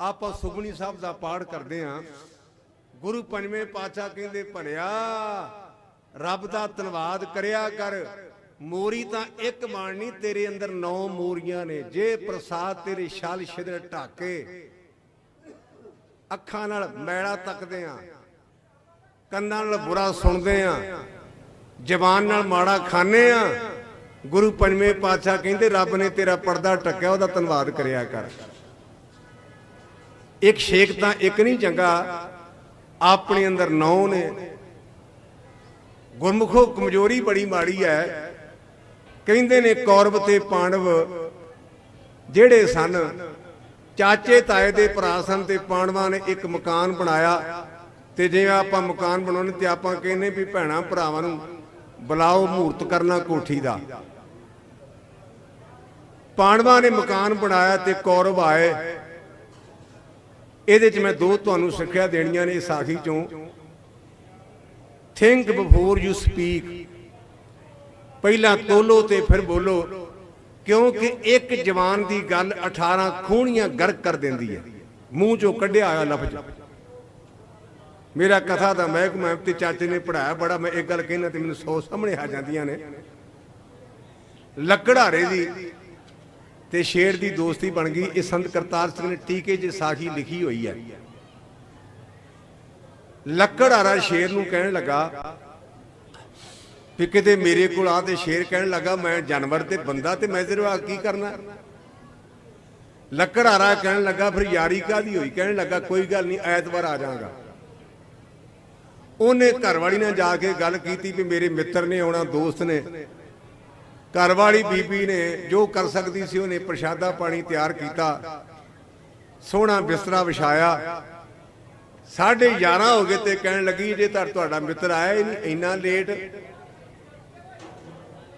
ਆਪਾਂ ਸੁਖਮਨੀ ਸਾਹਿਬ ਦਾ ਪਾਠ ਕਰਦੇ ਆਂ ਗੁਰੂ ਪੰਜਵੇਂ ਪਾਤਸ਼ਾਹ ਕਹਿੰਦੇ, ਭਲਿਆ, ਰੱਬ ਦਾ ਧੰਨਵਾਦ ਕਰਿਆ ਕਰ। ਮੋਰੀ ਤਾਂ ਇੱਕ ਬਾਣੀ ਤੇਰੇ ਅੰਦਰ ਨੌ ਮੋਰੀਆਂ ਨੇ। ਜੇ ਪ੍ਰਸਾਦ ਤੇਰੇ ਛਲ ਛਿਦਰ ਢਾਕੇ, ਅੱਖਾਂ ਨਾਲ ਮੈਲਾ ਤੱਕਦੇ ਆਂ ਕੰਨਾਂ ਨਾਲ ਬੁਰਾ ਸੁਣਦੇ ਆਂ ਜ਼ਬਾਨ ਨਾਲ ਮਾੜਾ ਖਾਂਦੇ ਆਂ ਗੁਰੂ ਪੰਜਵੇਂ ਪਾਤਸ਼ਾਹ ਕਹਿੰਦੇ, ਰੱਬ ਨੇ ਤੇਰਾ ਪਰਦਾ ਟੱਕਿਆ ਉਹਦਾ ਧੰਨਵਾਦ ਕਰਿਆ ਕਰ। ਇੱਕ ਸ਼ੇਖ ਤਾਂ ਇੱਕ ਨਹੀਂ ਚੰਗਾ, ਆਪਣੇ ਅੰਦਰ ਨੌ ਨੇ। ਗੁਰਮੁਖੋ ਕਮਜ਼ੋਰੀ ਬੜੀ ਮਾੜੀ ਹੈ ਕਹਿੰਦੇ ਨੇ ਕੌਰਵ ਤੇ ਪਾਂਡਵ ਜਿਹੜੇ ਸਨ, ਚਾਚੇ ਤਾਏ ਦੇ ਭਰਾ ਸਨ ਤੇ ਪਾਂਡਵਾਂ ਨੇ ਇੱਕ ਮਕਾਨ ਬਣਾਇਆ। ਤੇ ਜੇ ਆਪਾਂ ਮਕਾਨ ਬਣਾਉਣੇ ਤੇ ਆਪਾਂ ਕਹਿੰਦੇ ਵੀ ਭੈਣਾ ਭਰਾਵਾਂ ਨੂੰ ਬੁਲਾਓ ਮਹੂਰਤ ਕਰਨਾ ਕੋਠੀ ਦਾ। ਪਾਂਡਵਾਂ ਨੇ ਮਕਾਨ ਬਣਾਇਆ ਤੇ ਕੌਰਵ ਆਏ। ਇਹਦੇ 'ਚ ਮੈਂ ਦੋ ਤੁਹਾਨੂੰ ਸਿੱਖਿਆ ਦੇਣੀਆਂ ਨੇ ਸਾਖੀ ਚੋਂ। ਥਿੰਕ ਬਿਫੋਰ ਯੂ ਸਪੀਕ ਪਹਿਲਾਂ ਤੋਲੋ ਤੇ ਫਿਰ ਬੋਲੋ। ਕਿਉਂਕਿ ਇੱਕ ਜਵਾਨ ਦੀ ਗੱਲ 18 ਖੂਣੀਆਂ ਗਰਕ ਕਰ ਦਿੰਦੀ ਹੈ। ਮੂੰਹ ਚੋਂ ਕੱਢਿਆ ਆਇਆ ਲਫ਼ਜ਼। ਮੇਰਾ ਕਥਾ ਦਾ ਮਹਿਕਮਾ ਤੇ ਚਾਚੇ ਨੇ ਪੜਾਇਆ ਬੜਾ। ਮੈਂ ਇੱਕ ਗੱਲ ਕਹਿਣਾ ਤੇ ਮੈਨੂੰ ਸੌ ਸਾਹਮਣੇ ਆ ਜਾਂਦੀਆਂ ਨੇ। ਲੱਕੜਾਰੇ ਦੀ ਤੇ ਸ਼ੇਰ ਦੀ ਦੋਸਤੀ ਬਣ ਗਈ। ਇਹ ਸੰਤ ਕਰਤਾਰ ਸਿੰਘ ਨੇ ਟੀਕੇ 'ਚ ਸਾਖੀ ਲਿਖੀ ਹੋਈ ਹੈ। ਲੱਕੜਾਰਾ ਸ਼ੇਰ ਨੂੰ ਕਹਿਣ ਲੱਗਾ, ਵੀ ਕਿਤੇ ਮੇਰੇ ਕੋਲ ਆ ਤੇ ਸ਼ੇਰ ਕਹਿਣ ਲੱਗਾ, ਮੈਂ ਜਾਨਵਰ ਤੇ ਬੰਦਾ ਤੇ ਮੈਂ ਤੇਰੇ ਆ ਕੀ ਕਰਨਾ? ਲੱਕੜਾਰਾ ਕਹਿਣ ਲੱਗਾ, ਫਿਰ ਯਾਰੀ ਕਾਦੀ ਹੋਈ? ਕਹਿਣ ਲੱਗਾ, ਕੋਈ ਗੱਲ ਨਹੀਂ, ਐਤਵਾਰ ਆ ਜਾਵਾਂਗਾ। ਉਹਨੇ ਘਰਵਾਲੀ ਨਾਲ ਜਾ ਕੇ ਗੱਲ ਕੀਤੀ ਵੀ ਮੇਰੇ ਮਿੱਤਰ ਨੇ ਆਉਣਾ, ਦੋਸਤ ਨੇ। ਘਰ ਵਾਲੀ ਬੀਬੀ ਨੇ ਜੋ ਕਰ ਸਕਦੀ ਸੀ, ਉਹਨੇ ਪ੍ਰਸ਼ਾਦਾ ਪਾਣੀ ਤਿਆਰ ਕੀਤਾ। ਸੋਹਣਾ ਬਿਸਤਰਾ ਵਿਛਾਇਆ। ਸਾਢੇ 11 ਹੋ ਗਏ ਤੇ ਕਹਿਣ ਲੱਗੀ, ਜੇ ਤਾਂ ਤੁਹਾਡਾ ਮਿੱਤਰ ਆਇਆ ਇੰਨਾ ਲੇਟ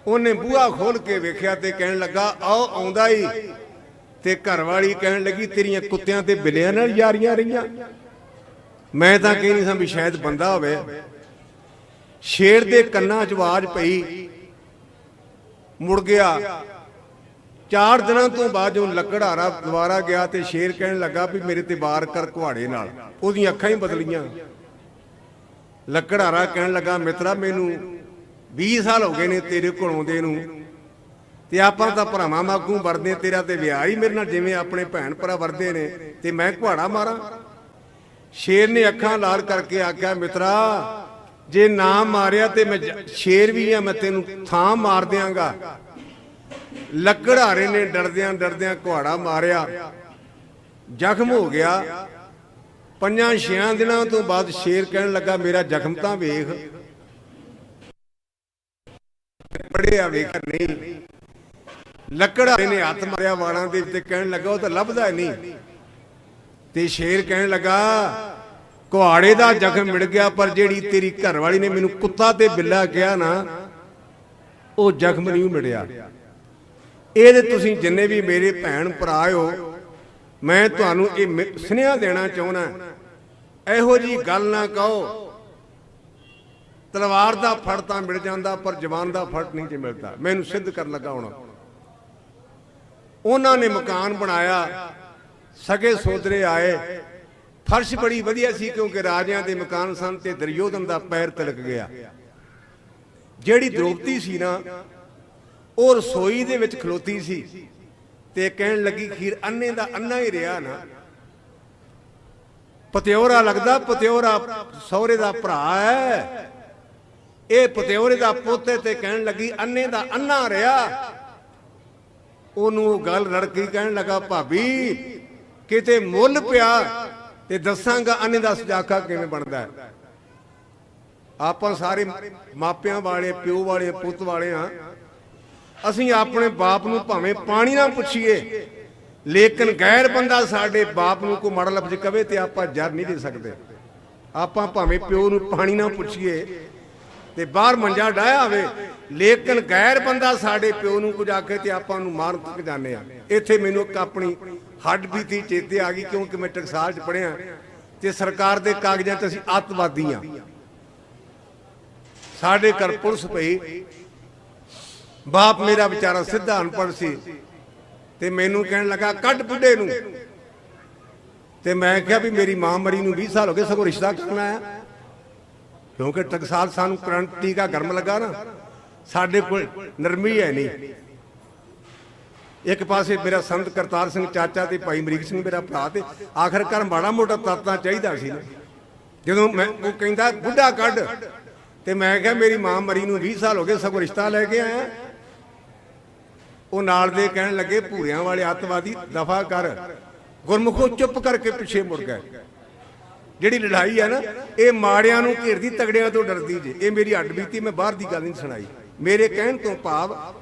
ਉਹਨੇ ਬੂਹਾ ਖੋਲ ਕੇ ਵੇਖਿਆ ਤੇ ਕਹਿਣ ਲੱਗਾ, ਆਓ ਆਉਂਦਾ ਹੀ। ਤੇ ਘਰਵਾਲੀ ਕਹਿਣ ਲੱਗੀ, ਤੇਰੀਆਂ ਕੁੱਤਿਆਂ ਤੇ ਬਿੱਲਿਆਂ ਨਾਲ ਯਾਰੀਆਂ ਰਹੀਆਂ। ਮੈਂ ਤਾਂ ਕਹਿੰਦੀ ਸਾਂ ਵੀ ਸ਼ਾਇਦ ਬੰਦਾ ਹੋਵੇ। ਸ਼ੇਰ ਦੇ ਕੰਨਾਂ 'ਚ ਆਵਾਜ਼ ਪਈ। ਮੁੜ ਗਿਆ। ਚਾਰ ਦਿਨਾਂ ਤੋਂ ਬਾਅਦ ਜੋ ਲੱਕੜਾਰਾ ਦੁਬਾਰਾ ਗਿਆ ਤੇ ਸ਼ੇਰ ਕਹਿਣ ਲੱਗਾ ਵੀ ਮੇਰੇ ਤੇ ਵਾਰ ਕਰ ਕੁਹਾੜੇ ਨਾਲ। ਉਹਦੀਆਂ ਅੱਖਾਂ ਹੀ ਬਦਲੀਆਂ। ਲੱਕੜਹਾਰਾ ਕਹਿਣ ਲੱਗਾ, ਮਿੱਤਰਾ, ਮੈਨੂੰ 20 ਸਾਲ ਹੋ ਗਏ ਨੇ ਤੇਰੇ ਕੋਲ ਆਉਂਦੇ ਨੂੰ ਤੇ ਆਪਾਂ ਤਾਂ ਭਰਾਵਾਂ ਵਾਂਗੂ ਵਰਦੇ, ਤੇਰਾ ਤੇ ਵਿਆਹ ਹੀ ਮੇਰੇ ਨਾਲ ਜਿਵੇਂ ਆਪਣੇ ਭੈਣ ਭਰਾ ਵਰਦੇ ਨੇ ਤੇ ਮੈਂ ਕੁਹਾੜਾ ਮਾਰਾਂ। ਸ਼ੇਰ ਨੇ ਅੱਖਾਂ ਲਾਲ ਕਰਕੇ ਆਖਿਆ, ਮਿੱਤਰਾ ਜੇ ਨਾ ਮਾਰਿਆ ਤੇ ਮੈਂ ਸ਼ੇਰ ਵੀ ਆ, ਮੈਂ ਤੈਨੂੰ ਥਾਂ ਮਾਰ ਦਿਆਂਗਾ। ਲੱਕੜਾਰੇ ਨੇ ਡਰਦਿਆਂ ਡਰਦਿਆਂ ਕੁਹਾੜਾ ਮਾਰਿਆ। ਜ਼ਖਮ ਹੋ ਗਿਆ। ਪੰਜਾਂ ਛਿਆਂ ਦਿਨਾਂ ਤੋਂ ਬਾਅਦ ਸ਼ੇਰ ਕਹਿਣ ਲੱਗਾ, ਮੇਰਾ ਜ਼ਖਮ ਤਾਂ ਵੇਖ। ਪੜਿਆ ਵੇਖ ਨਹੀਂ। ਲੱਕੜਾਰੇ ਨੇ ਹੱਥ ਮਾਰਿਆ ਵਾਲਾਂ ਦੇ ਉੱਤੇ, ਕਹਿਣ ਲੱਗਾ, ਉਹ ਤਾਂ ਲੱਭਦਾ ਨਹੀਂ। ਤੇ ਸ਼ੇਰ ਕਹਿਣ ਲੱਗਾ ਕੁਹਾੜੇ ਦਾ ਜ਼ਖਮ ਮਿਲ ਗਿਆ, ਪਰ ਜਿਹੜੀ ਤੇਰੀ ਘਰਵਾਲੀ ਨੇ ਮੈਨੂੰ ਕੁੱਤਾ ਤੇ ਬਿੱਲਾ ਕਿਹਾ ਨਾ, ਉਹ ਜ਼ਖਮ ਨਹੀਂ ਮਿਲਿਆ। ਇਹਦੇ ਤੁਸੀਂ ਜਿੰਨੇ ਵੀ ਮੇਰੇ ਭੈਣ ਭਰਾ ਹੋ, ਮੈਂ ਤੁਹਾਨੂੰ ਇਹ ਸੁਨੇਹਾ ਦੇਣਾ ਚਾਹੁੰਦਾ ਇਹੋ ਜੀ ਗੱਲ ਨਾ ਕਹੋ। ਤਲਵਾਰ ਦਾ ਫੜ ਤਾਂ ਮਿਲ ਜਾਂਦਾ, ਪਰ ਜ਼ਬਾਨ ਦਾ ਫੜ ਨਹੀਂ ਜੇ ਮਿਲਦਾ। ਮੈਨੂੰ ਸਿੱਧ ਕਰਨ ਲੱਗਾ ਹੁਣ। ਉਹਨਾਂ ਨੇ ਮਕਾਨ ਬਣਾਇਆ, ਸਗੇ ਸੋਦਰੇ ਆਏ। ਫਰਸ਼ ਬੜੀ ਵਧੀਆ ਸੀ ਕਿਉਂਕਿ ਰਾਜਿਆਂ ਦੇ ਮਕਾਨ ਸਨ ਤੇ ਦਰਯੋਧਨ ਦਾ ਪੈਰ ਤਿਲਕ ਗਿਆ। ਜਿਹੜੀ ਦ੍ਰੋਪਦੀ ਸੀ ਨਾ, ਉਹ ਰਸੋਈ ਦੇ ਵਿੱਚ ਖਲੋਤੀ ਸੀ ਤੇ ਕਹਿਣ ਲੱਗੀ, ਖੀਰ ਅੰਨੇ ਦਾ ਅੰਨਾ ਹੀ ਰਿਹਾ ਨਾ। ਪਤਿਓਰਾ ਲੱਗਦਾ, ਪਤਿਓਰਾ ਸਹੁਰੇ ਦਾ ਭਰਾ ਹੈ। ਇਹ ਪਤਿਓਰੇ ਦਾ ਪੁੱਤ ਤੇ ਕਹਿਣ ਲੱਗੀ, ਅੰਨੇ ਦਾ ਅੰਨਾ ਰਿਹਾ। ਉਹਨੂੰ ਉਹ ਗੱਲ ਰੜਕੀ ਕਹਿਣ ਲੱਗਾ, ਭਾਬੀ, ਕਿਤੇ ਮੁੱਲ ਪਿਆ ਤੇ ਦੱਸਾਂਗਾ ਅੰਨੇ ਦਾ ਸਜਾਖਾ ਕਿਵੇਂ ਬਣਦਾ ਹੈ। ਆਪਾਂ ਸਾਰੇ ਮਾਪਿਆਂ ਵਾਲੇ, ਪਿਓ ਵਾਲੇ, ਪੁੱਤ ਵਾਲੇ ਆ ਅਸੀਂ ਆਪਣੇ ਬਾਪ ਨੂੰ ਭਾਵੇਂ ਪਾਣੀ ਨਾ ਪੁੱਛੀਏ, ਲੇਕਿਨ ਗੈਰ ਬੰਦਾ ਸਾਡੇ ਬਾਪ ਨੂੰ ਕੋ ਮਾੜਾ ਲਫ਼ਜ਼ ਕਵੇ ਤੇ ਆਪਾਂ ਜਰ ਨਹੀਂ ਦੇ ਸਕਦੇ। ਆਪਾਂ ਭਾਵੇਂ ਪਿਓ ਨੂੰ ਪਾਣੀ ਨਾ ਪੁੱਛੀਏ ਤੇ ਬਾਹਰ ਮੰਜਾ ਡਾਇਆ ਹੋਵੇ, ਲੇਕਿਨ ਗੈਰ ਬੰਦਾ ਸਾਡੇ ਪਿਓ ਨੂੰ ਕੁਝ ਆਖੇ ਤੇ ਆਪਾਂ ਨੂੰ ਮਾਰਨ ਤੱਕ ਜਾਂਦੇ ਆ ਇੱਥੇ ਮੈਨੂੰ ਇੱਕ ਆਪਣੀ ਹੱਡ ਬੀਤੀ ਚੇਤੇ ਆ ਗਈ ਕਿਉਂਕਿ ਮੈਂ ਟਕਸਾਲ ਚ ਪੜਿਆ ਤੇ ਸਰਕਾਰ ਦੇ ਕਾਗਜ਼ਾਂ 'ਚ ਅਸੀਂ ਅੱਤਵਾਦੀ ਆ ਸਾਡੇ ਘਰ ਪੁਲਿਸ ਪਈ। ਬਾਪ ਮੇਰਾ ਵਿਚਾਰਾ ਸਿੱਧਾ ਅਨਪੜ੍ਹ ਸੀ। ਤੇ ਮੈਨੂੰ ਕਹਿਣ ਲੱਗਾ, ਕੱਢ ਬੁੱਢੇ ਨੂੰ। ਤੇ ਮੈਂ ਕਿਹਾ ਵੀ ਮੇਰੀ ਮਾਂ ਮਰੀ ਨੂੰ 20 ਸਾਲ ਹੋ ਗਏ, ਸਗੋਂ ਰਿਸ਼ਤਾ ਕਰਨਾ ਆ ਕਿਉਂਕਿ ਟਕਸਾਲ ਸਾਨੂੰ ਕਰੰਟ ਟੀਕਾ ਗਰਮ ਲੱਗਾ ਨਾ। ਸਾਡੇ ਕੋਲ ਨਰਮੀ ਹੈ ਨਹੀਂ। ਇੱਕ ਪਾਸੇ ਮੇਰਾ ਸੰਤ ਕਰਤਾਰ ਸਿੰਘ ਚਾਚਾ ਤੇ ਭਾਈ ਅਮਰੀਕ ਸਿੰਘ ਮੇਰਾ ਭਰਾ ਤੇ ਆਖਰਕਾਰ ਮਾੜਾ ਮੋਟਾ ਤਾਤਾ ਚਾਹੀਦਾ ਸੀ ਨਾ। ਜਦੋਂ ਮੈਂ ਉਹ ਕਹਿੰਦਾ, ਬੁੱਢਾ ਕੱਢ। ਤੇ ਮੈਂ ਕਿਹਾ, ਮੇਰੀ ਮਾਂ ਮਰੀ ਨੂੰ 20 ਸਾਲ ਹੋ ਗਏ, ਸਗੋਂ ਰਿਸ਼ਤਾ ਲੈ ਕੇ ਆਇਆ। ਉਹ ਨਾਲ ਦੇ ਕਹਿਣ ਲੱਗੇ, ਭੂਰਿਆਂ ਵਾਲੇ ਅੱਤਵਾਦੀ, ਦਫਾ ਕਰ। ਗੁਰਮੁਖੋ ਚੁੱਪ ਕਰਕੇ ਪਿੱਛੇ ਮੁੜ ਗਏ। ਜਿਹੜੀ ਲੜਾਈ ਹੈ ਨਾ, ਇਹ ਮਾੜਿਆਂ ਨੂੰ ਘੇਰਦੀ ਤਗੜਿਆਂ ਤੋਂ ਡਰਦੀ ਜੇ। ਇਹ ਮੇਰੀ ਹੱਡ ਬੀਤੀ, ਮੈਂ ਬਾਹਰ ਦੀ ਗੱਲ ਨਹੀਂ ਸੁਣਾਈ। ਮੇਰੇ ਕਹਿਣ ਤੋਂ ਭਾਵ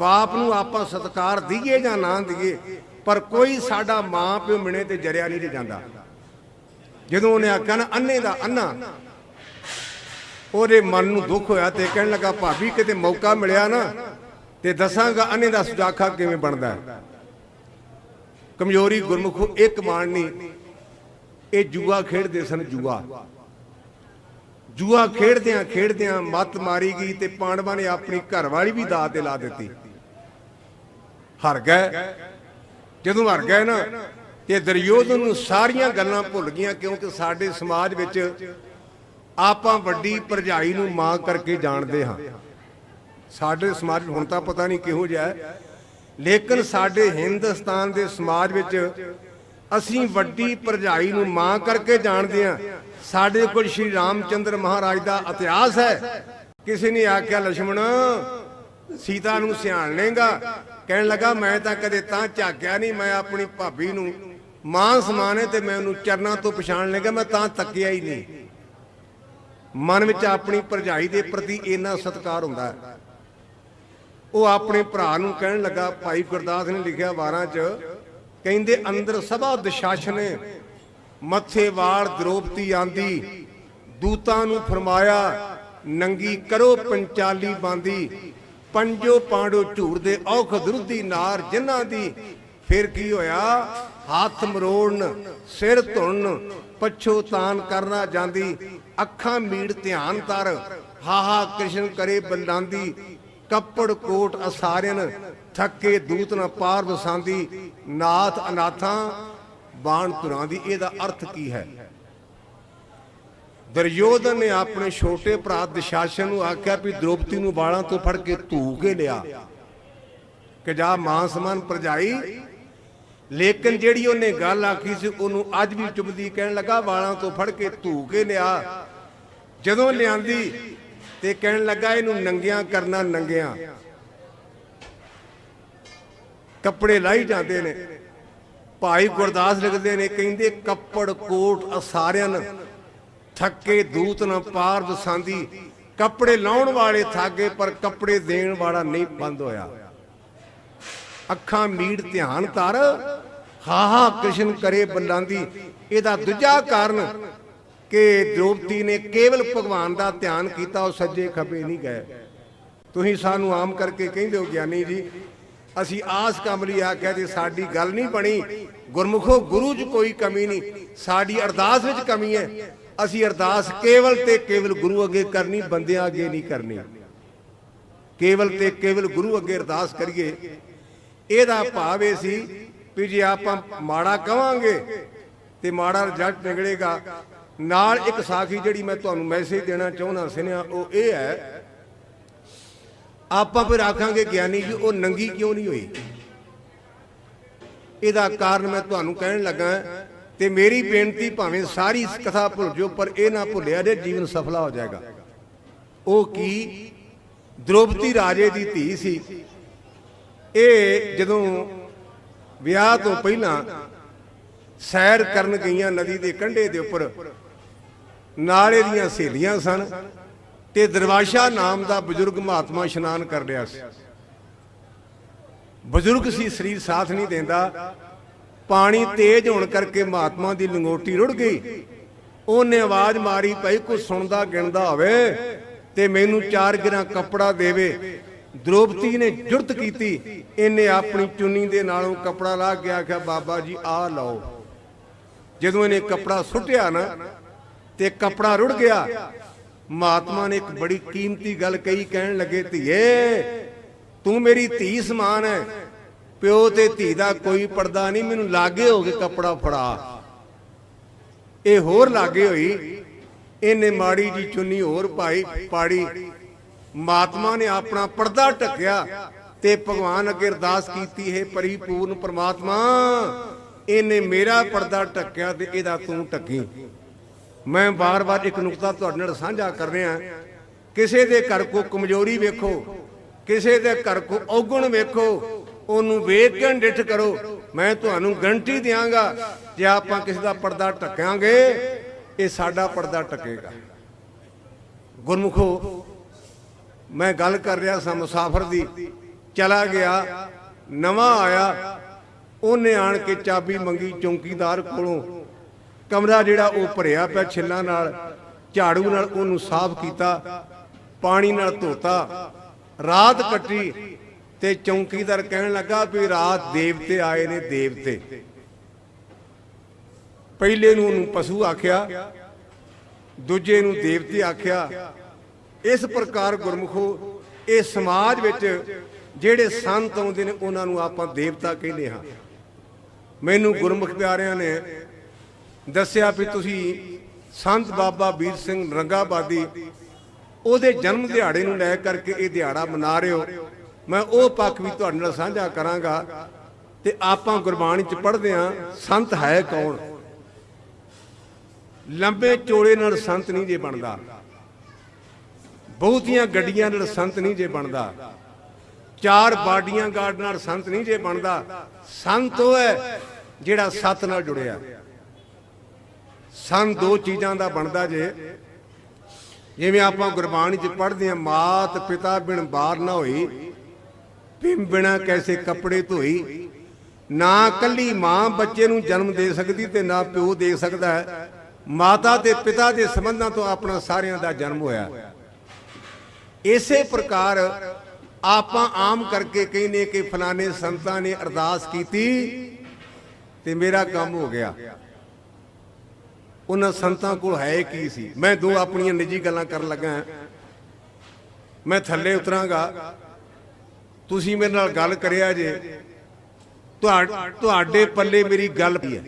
ਬਾਪ ਨੂੰ ਆਪਾਂ ਸਤਕਾਰ ਦਈਏ ਜਾਂ ਨਾ ਦਈਏ ਪਰ ਕੋਈ ਸਾਡਾ ਮਾਂ ਪਿਓ ਮਿਣੇ ਤੇ ਜਰਿਆ ਨਹੀਂ ਜਾਂਦਾ। ਜਦੋਂ ਉਹਨੇ ਆਖਿਆ ਨਾ, ਅੰਨੇ ਦਾ ਅੰਨਾ, ਉਹਦੇ ਮਨ ਨੂੰ ਦੁੱਖ ਹੋਇਆ ਤੇ ਕਹਿਣ ਲੱਗਾ, ਭਾਬੀ, ਕਿਤੇ ਮੌਕਾ ਮਿਲਿਆ ਨਾ ਤੇ ਦੱਸਾਂਗਾ ਅੰਨੇ ਦਾ ਸੁਜਾਖਾ ਕਿਵੇਂ ਬਣਦਾ ਕਮਜ਼ੋਰੀ ਗੁਰਮੁਖੋ ਇੱਕ ਮਾਣਨੀ ਇਹ ਜੂਆ ਖੇਡਦੇ ਸਨ ਜੂਆ। ਜੂਆ ਖੇਡਦਿਆਂ ਖੇਡਦਿਆਂ ਮੱਤ ਮਾਰੀ ਗਈ ਤੇ ਪਾਂਡਵਾਂ ਨੇ ਆਪਣੀ ਘਰਵਾਲੀ ਵੀ ਦਾਅ ਤੇ ਲਾ ਦਿੱਤੀ। ਹਰ ਗਏ। ਜਦੋਂ ਹਰ ਗਏ ਨਾ, ਤੇ ਦਰਯੋਧ ਨੂੰ ਸਾਰੀਆਂ ਗੱਲਾਂ ਭੁੱਲ ਗਈਆਂ, ਕਿਉਂਕਿ ਸਾਡੇ ਸਮਾਜ ਵਿੱਚ ਆਪਾਂ ਵੱਡੀ ਪਰਜਾਈ ਨੂੰ ਮਾਂ ਕਰਕੇ ਜਾਣਦੇ ਹਾਂ। ਸਾਡੇ ਸਮਾਜ ਹੁਣ ਤਾਂ ਪਤਾ ਨਹੀਂ ਕਿਹੋ ਜਿਹਾ ਹੈ। ਲੇਕਿਨ ਸਾਡੇ ਹਿੰਦੁਸਤਾਨ ਦੇ ਸਮਾਜ ਵਿੱਚ ਅਸੀਂ ਵੱਡੀ ਪਰਜਾਈ ਨੂੰ ਮਾਂ ਕਰਕੇ ਜਾਣਦੇ ਹਾਂ। ਸਾਡੇ ਕੋਲ ਸ਼੍ਰੀ ਰਾਮਚੰਦਰ ਮਹਾਰਾਜ ਦਾ ਇਤਿਹਾਸ ਹੈ। ਕਿਸੇ ਨੇ ਆਖਿਆ ਲక్ష్మణ ਸੀਤਾ ਨੂੰ ਸਿਆਣ ਲੇਗਾ ਕਹਿਣ ਲੱਗਾ, ਮੈਂ ਤਾਂ ਕਦੇ ਤਾਂ ਝਾਕਿਆ ਨਹੀਂ, ਮੈਂ ਆਪਣੀ ਭਾਬੀ ਨੂੰ ਮਾਂ ਸਮਾਨੇ ਤੇ ਮੈਂ ਉਹਨੂੰ ਚਰਨਾਂ ਤੋਂ ਪਛਾਣ ਲੱਗਾ, ਮੈਂ ਤਾਂ ਤੱਕਿਆ ਹੀ ਨਹੀਂ। ਮਨ ਵਿੱਚ ਆਪਣੀ ਭਰਜਾਈ ਦੇ ਪ੍ਰਤੀ ਇੰਨਾ ਸਤਿਕਾਰ ਹੁੰਦਾ ਉਹ ਆਪਣੇ ਭਰਾ ਨੂੰ ਕਹਿਣ ਲੱਗਾ, ਭਾਈ ਗੁਰਦਾਸ ਨੇ ਲਿਖਿਆ ਵਾਰਾਂ 'ਚ, ਕਹਿੰਦੇ ਅੰਦਰ ਸਭਾ ਦਸ਼ਾਸਨੇ ਮੱਥੇ ਵਾਲ ਦ੍ਰੋਪਤੀ ਆਂਦੀ, ਦੂਤਾਂ ਨੂੰ ਫਰਮਾਇਆ, ਨੰਗੀ ਕਰੋ ਪੰਚਾਲੀ ਬਾਂਦੀ। ਪੰਜੋ ਪਾਂਡੋ ਝੂਰ ਔਖ ਦਰੁੱਦੀ ਨਾਰ ਜਿਨ੍ਹਾਂ ਦੀ। ਫਿਰ ਕੀ ਹੋਇਆ? ਹੱਥ ਮਰੋੜਨ, ਸਿਰ ਧੁੰਨ, ਪਛੋ ਤਾਨ ਕਰਨਾ ਜਾਂਦੀ। ਅੱਖਾਂ ਮੀੜ ਧਿਆਨ ਤਰ, ਹਾਹਾ ਕ੍ਰਿਸ਼ਨ ਕਰੇ ਬਲਾਂਦੀ ਕੱਪੜ ਕੋਟ ਅਸਾਰਿਨ, ਥੱਕੇ ਦੂਤ ਨ ਪਾਰ ਵਸਾਂਦੀ। ਨਾਥ ਅਨਾਥਾਂ, ਬਾਣ ਤੁਰਾਂ ਦੀ, ਇਹਦਾ ਅਰਥ ਕੀ ਹੈ? ਦੁਰਯੋਧਨ ਨੇ ਆਪਣੇ ਛੋਟੇ ਭਰਾ ਦਸ਼ਾਸਨ ਨੂੰ ਆਖਿਆ ਵੀ ਦ੍ਰੋਪਦੀ ਨੂੰ ਬਾਲਾਂ ਤੋਂ ਫੜ ਕੇ ਧੂ ਕੇ ਲਿਆ। ਕਿ ਜਾ ਮਾਂ ਸਮਾਨ ਪ੍ਰਜਾਈ ਲੇਕਿਨ ਜਿਹੜੀ ਉਹਨੇ ਗੱਲ ਆਖੀ ਸੀ, ਉਹਨੂੰ ਅੱਜ ਵੀ ਚੁਬਦੀ ਕਹਿਣ ਲੱਗਾ, ਵਾਲਾਂ ਤੋਂ ਫੜ ਕੇ ਧੂ ਕੇ ਲਿਆ। ਜਦੋਂ ਲਿਆਂਦੀ ਤੇ ਕਹਿਣ ਲੱਗਾ, ਇਹਨੂੰ ਨੰਗਿਆਂ ਕਰਨਾ ਨੰਗਿਆਂ। ਕੱਪੜੇ ਲਾਈ ਜਾਂਦੇ ਨੇ। ਭਾਈ ਗੁਰਦਾਸ ਲਿਖਦੇ ਨੇ, ਕਹਿੰਦੇ ਕੱਪੜ ਕੋਟ ਅਸਾਰਿਆਨ। ਥੱਕੇ ਦੂਤ ਨਾ ਪਾਰ ਵਸਾਂਦੀ ਕੱਪੜੇ ਲਾਉਣ ਵਾਲੇ ਥਾਗੇ, ਪਰ ਕੱਪੜੇ ਦੇਣ ਵਾਲਾ ਨਹੀਂ ਬੰਦ ਹੋਇਆ। ਅੱਖਾਂ ਮੀੜ ਧਿਆਨ ਧਰ। ਹਾ ਕ੍ਰਿਸ਼ਨ ਕਰੇ ਬਲਾਂਦੀ ਇਹਦਾ ਦੂਜਾ ਕਾਰਨ ਕਿ ਦ੍ਰੋਪਦੀ ਨੇ ਕੇਵਲ ਭਗਵਾਨ ਦਾ ਧਿਆਨ ਕੀਤਾ, ਉਹ ਸੱਜੇ ਖੱਬੇ ਨਹੀਂ ਗਏ। ਤੁਸੀਂ ਸਾਨੂੰ ਆਮ ਕਰਕੇ ਕਹਿੰਦੇ ਹੋ, ਗਿਆਨੀ ਜੀ, ਅਸੀਂ ਆਸ ਕੰਮ ਲਈ ਆਖਿਆ ਜੇ ਸਾਡੀ ਗੱਲ ਨਹੀਂ ਬਣੀ, ਗੁਰਮੁਖੋ ਗੁਰੂ 'ਚ ਕੋਈ ਕਮੀ ਨਹੀਂ, ਸਾਡੀ ਅਰਦਾਸ ਵਿੱਚ ਕਮੀ ਹੈ। ਅਸੀਂ ਅਰਦਾਸ ਕੇਵਲ ਤੇ ਕੇਵਲ ਗੁਰੂ ਅੱਗੇ ਕਰਨੀ, ਬੰਦਿਆਂ ਅੱਗੇ ਨਹੀਂ ਕਰਨੀ। ਕੇਵਲ ਤੇ ਕੇਵਲ ਗੁਰੂ ਅੱਗੇ ਅਰਦਾਸ ਕਰੀਏ। ਇਹਦਾ ਭਾਵ ਇਹ ਸੀ ਵੀ ਜੇ ਆਪਾਂ ਮਾੜਾ ਕਵਾਂਗੇ ਤੇ ਮਾੜਾ ਰਿਜ਼ਲਟ ਨਿਕਲੇਗਾ। ਨਾਲ ਇੱਕ ਸਾਖੀ ਜਿਹੜੀ ਮੈਂ ਤੁਹਾਨੂੰ ਮੈਸੇਜ ਦੇਣਾ ਚਾਹੁੰਦਾ ਸੁਨਿਆ ਉਹ ਇਹ ਹੈ, ਆਪਾਂ ਫਿਰ ਆਖਾਂਗੇ, ਗਿਆਨੀ ਜੀ, ਉਹ ਨੰਗੀ ਕਿਉਂ ਨਹੀਂ ਹੋਈ? ਇਹਦਾ ਕਾਰਨ ਮੈਂ ਤੁਹਾਨੂੰ ਕਹਿਣ ਲੱਗਾ ਤੇ ਮੇਰੀ ਬੇਨਤੀ ਭਾਵੇਂ ਸਾਰੀ ਕਥਾ ਭੁੱਲ ਜਾਓ, ਪਰ ਇਹ ਨਾ ਭੁੱਲਿਆ ਜੇ ਜੀਵਨ ਸਫਲਾ ਹੋ ਜਾਏਗਾ। ਉਹ ਕੀ? ਦ੍ਰੋਪਦੀ ਰਾਜੇ ਦੀ ਧੀ ਸੀ। ਇਹ ਜਦੋਂ ਵਿਆਹ ਤੋਂ ਪਹਿਲਾਂ ਸੈਰ ਕਰਨ ਗਈਆਂ ਨਦੀ ਦੇ ਕੰਢੇ ਦੇ ਉੱਪਰ, ਨਾਲੇ ਦੀਆਂ ਸਹੇਲੀਆਂ ਸਨ ਤੇ ਦਰਵਾਸ਼ਾ ਨਾਮ ਦਾ ਬਜ਼ੁਰਗ ਮਹਾਤਮਾ ਇਸ਼ਨਾਨ ਕਰ ਰਿਹਾ ਸੀ। ਬਜ਼ੁਰਗ ਸੀ, ਸਰੀਰ ਸਾਥ ਨਹੀਂ ਦਿੰਦਾ। ਪਾਣੀ ਤੇਜ਼ ਹੋਣ ਕਰਕੇ ਮਹਾਤਮਾ ਦੀ ਲੰਗੋਟੀ ਰੁੜ ਗਈ। ਉਹਨੇ ਆਵਾਜ਼ ਮਾਰੀ, ਭਾਈ, ਕੋਈ ਸੁਣਦਾ, ਗਿਣਦਾ ਹੋਵੇ ਤੇ ਮੈਨੂੰ ਚਾਰ ਗਿਰਾ ਕੱਪੜਾ ਦੇਵੇ। ਦ੍ਰੋਪਦੀ ਨੇ ਜੁਰਤ ਕੀਤੀ। ਇਹਨੇ ਆਪਣੀ ਚੁੰਨੀ ਦੇ ਨਾਲੋਂ ਕੱਪੜਾ ਲਾ ਕੇ ਆਖਿਆ, ਬਾਬਾ ਜੀ ਆ ਲਓ। ਜਦੋਂ ਇਹਨੇ ਕੱਪੜਾ ਸੁੱਟਿਆ ਨਾ ਤੇ ਕੱਪੜਾ ਰੁੜ ਗਿਆ, ਮਹਾਤਮਾ ਨੇ ਇੱਕ ਬੜੀ ਕੀਮਤੀ ਗੱਲ ਕਹੀ, ਕਹਿਣ ਲੱਗੇ, ਧੀਏ, ਤੂੰ ਮੇਰੀ ਧੀ ਸਮਾਨ ਹੈ। ਪਿਓ ਤੇ ਧੀ ਦਾ ਕੋਈ ਪਰਦਾ ਨਹੀਂ, ਮੈਨੂੰ ਲਾਗੇ ਹੋ ਕੇ ਕੱਪੜਾ ਫੜਾ। ਇਹ ਹੋਰ ਲਾਗੇ ਹੋਈ, ਇਹਨੇ ਮਾੜੀ ਜੀ ਚੁੰਨੀ ਹੋਰ ਪਾਈ, ਪਾੜੀ। ਮਾਤਮਾ ਨੇ ਆਪਣਾ ਪਰਦਾ ਢੱਕਿਆ ਤੇ ਭਗਵਾਨ ਅੱਗੇ ਅਰਦਾਸ ਕੀਤੀ, ਹੈ ਪਰਿਪੂਰਨ ਪ੍ਰਮਾਤਮਾ, ਇਹਨੇ ਮੇਰਾ ਪਰਦਾ ਢੱਕਿਆ ਤੇ ਇਹਦਾ ਤੂੰ ਢੱਕੀ। ਮੈਂ ਬਾਰ-ਬਾਰ ਇੱਕ ਨੁਕਤਾ ਤੁਹਾਡੇ ਨਾਲ ਸਾਂਝਾ ਕਰ ਰਿਹਾ। ਕਿਸੇ ਦੇ ਘਰ ਕੋ ਕਮਜ਼ੋਰੀ ਵੇਖੋ, ਕਿਸੇ ਦੇ ਘਰ ਕੋ ਔਗਣ ਵੇਖੋ ਉਹਨੂੰ ਵੇਖ ਕੇ ਡਿੱਠ ਕਰੋ। ਮੈਂ ਤੁਹਾਨੂੰ ਗਰੰਟੀ ਦਿਆਂਗਾ, ਜੇ ਆਪਾਂ ਕਿਸੇ ਦਾ ਪਰਦਾ ਢੱਕਾਂਗੇ, ਇਹ ਸਾਡਾ ਪਰਦਾ ਟਕੇਗਾ ਗੁਰਮੁਖੋ, ਮੈਂ ਗੱਲ ਕਰ ਰਿਹਾ ਸਾਂ ਮੁਸਾਫਰ ਦੀ। ਚਲਾ ਗਿਆ, ਨਵਾਂ ਆਇਆ। ਉਹਨੇ ਆਣ ਕੇ ਚਾਬੀ ਮੰਗੀ ਚੌਂਕੀਦਾਰ ਕੋਲੋਂ। ਕਮਰਾ ਜਿਹੜਾ ਉਹ ਭਰਿਆ ਪਿਆ ਛਿੱਲਾਂ ਨਾਲ, ਝਾੜੂ ਨਾਲ ਉਹਨੂੰ ਸਾਫ਼ ਕੀਤਾ, ਪਾਣੀ ਨਾਲ ਧੋਤਾ। ਰਾਤ ਕੱਟੀ ਤੇ ਚੌਂਕੀਦਾਰ ਕਹਿਣ ਲੱਗਾ ਵੀ ਰਾਤ ਦੇਵਤੇ ਆਏ ਨੇ ਦੇਵਤੇ। ਪਹਿਲੇ ਨੂੰ ਉਹਨੂੰ ਪਸ਼ੂ ਆਖਿਆ, ਦੂਜੇ ਨੂੰ ਦੇਵਤੇ ਆਖਿਆ। ਇਸ ਪ੍ਰਕਾਰ ਗੁਰਮੁਖੋ, ਇਹ ਸਮਾਜ ਵਿੱਚ ਜਿਹੜੇ ਸੰਤ ਆਉਂਦੇ ਨੇ, ਉਹਨਾਂ ਨੂੰ ਆਪਾਂ ਦੇਵਤਾ ਕਹਿੰਦੇ ਹਾਂ। ਮੈਨੂੰ ਗੁਰਮੁਖ ਪਿਆਰਿਆਂ ਨੇ ਦੱਸਿਆ ਵੀ ਤੁਸੀਂ ਸੰਤ ਬਾਬਾ ਵੀਰ ਸਿੰਘ ਰੰਗਾਬਾਦੀ, ਉਹਦੇ ਜਨਮ ਦਿਹਾੜੇ ਨੂੰ ਲੈ ਕਰਕੇ ਇਹ ਦਿਹਾੜਾ ਮਨਾ ਰਹੇ ਹੋ। ਮੈਂ ਉਹ ਪੱਖ ਵੀ ਤੁਹਾਡੇ ਨਾਲ ਸਾਂਝਾ ਕਰਾਂਗਾ ਤੇ ਆਪਾਂ ਗੁਰਬਾਣੀ ਚ ਪੜ੍ਹਦੇ ਹਾਂ, ਸੰਤ ਹੈ ਕੌਣ? ਲੰਬੇ ਚੋਲੇ ਨਾਲ ਸੰਤ ਨਹੀਂ ਜੇ ਬਣਦਾ। ਬਹੁਤੀਆਂ ਗੱਡੀਆਂ ਨਾਲ ਸੰਤ ਨਹੀਂ ਜੇ ਬਣਦਾ। ਚਾਰ ਬਾਡੀਆਂ ਗਾਰਡ ਨਾਲ ਸੰਤ ਨਹੀਂ ਜੇ ਬਣਦਾ। ਸੰਤ ਉਹ ਹੈ ਜਿਹੜਾ ਸਤ ਨਾਲ ਜੁੜਿਆ। ਸੰਤ ਦੋ ਚੀਜ਼ਾਂ ਦਾ ਬਣਦਾ ਜੇ। ਜਿਵੇਂ ਆਪਾਂ ਗੁਰਬਾਣੀ ਚ ਪੜ੍ਹਦੇ ਹਾਂ, ਮਾਤ ਪਿਤਾ ਬਿਨ ਬਾਰ ਨਾ ਹੋਈ। ਪਿੰ ਬਿਨਾ ਕੈਸੇ ਕੱਪੜੇ ਧੋਈ? ਨਾ ਕੱਲੀ ਮਾਂ ਬੱਚੇ ਨੂੰ ਜਨਮ ਦੇ ਸਕਦੀ ਤੇ ਨਾ ਪਿਓ ਦੇ ਸਕਦਾ ਹੈ। ਮਾਤਾ ਤੇ ਪਿਤਾ ਦੇ ਸੰਬੰਧਾਂ ਤੋਂ ਆਪਣਾ ਸਾਰਿਆਂ ਦਾ ਜਨਮ ਹੋਇਆ। ਇਸੇ ਪ੍ਰਕਾਰ ਆਪਾਂ ਆਮ ਕਰਕੇ ਕਹਿੰਦੇ ਕਿ ਫਲਾਣੇ ਸੰਤਾਂ ਨੇ ਅਰਦਾਸ ਕੀਤੀ ਤੇ ਮੇਰਾ ਕੰਮ ਹੋ ਗਿਆ। ਉਹਨਾਂ ਸੰਤਾਂ ਕੋਲ ਹੈ ਕੀ ਸੀ? ਮੈਂ ਦੋ ਆਪਣੀਆਂ ਨਿੱਜੀ ਗੱਲਾਂ ਕਰਨ ਲੱਗਾ ਮੈਂ ਥੱਲੇ ਉਤਰਾਂਗਾ। ਤੁਸੀਂ ਮੇਰੇ ਨਾਲ ਗੱਲ ਕਰਿਆ ਜੇ, ਤੁਹਾਡੇ ਪੱਲੇ ਮੇਰੀ ਗੱਲ ਕੀ ਹੈ।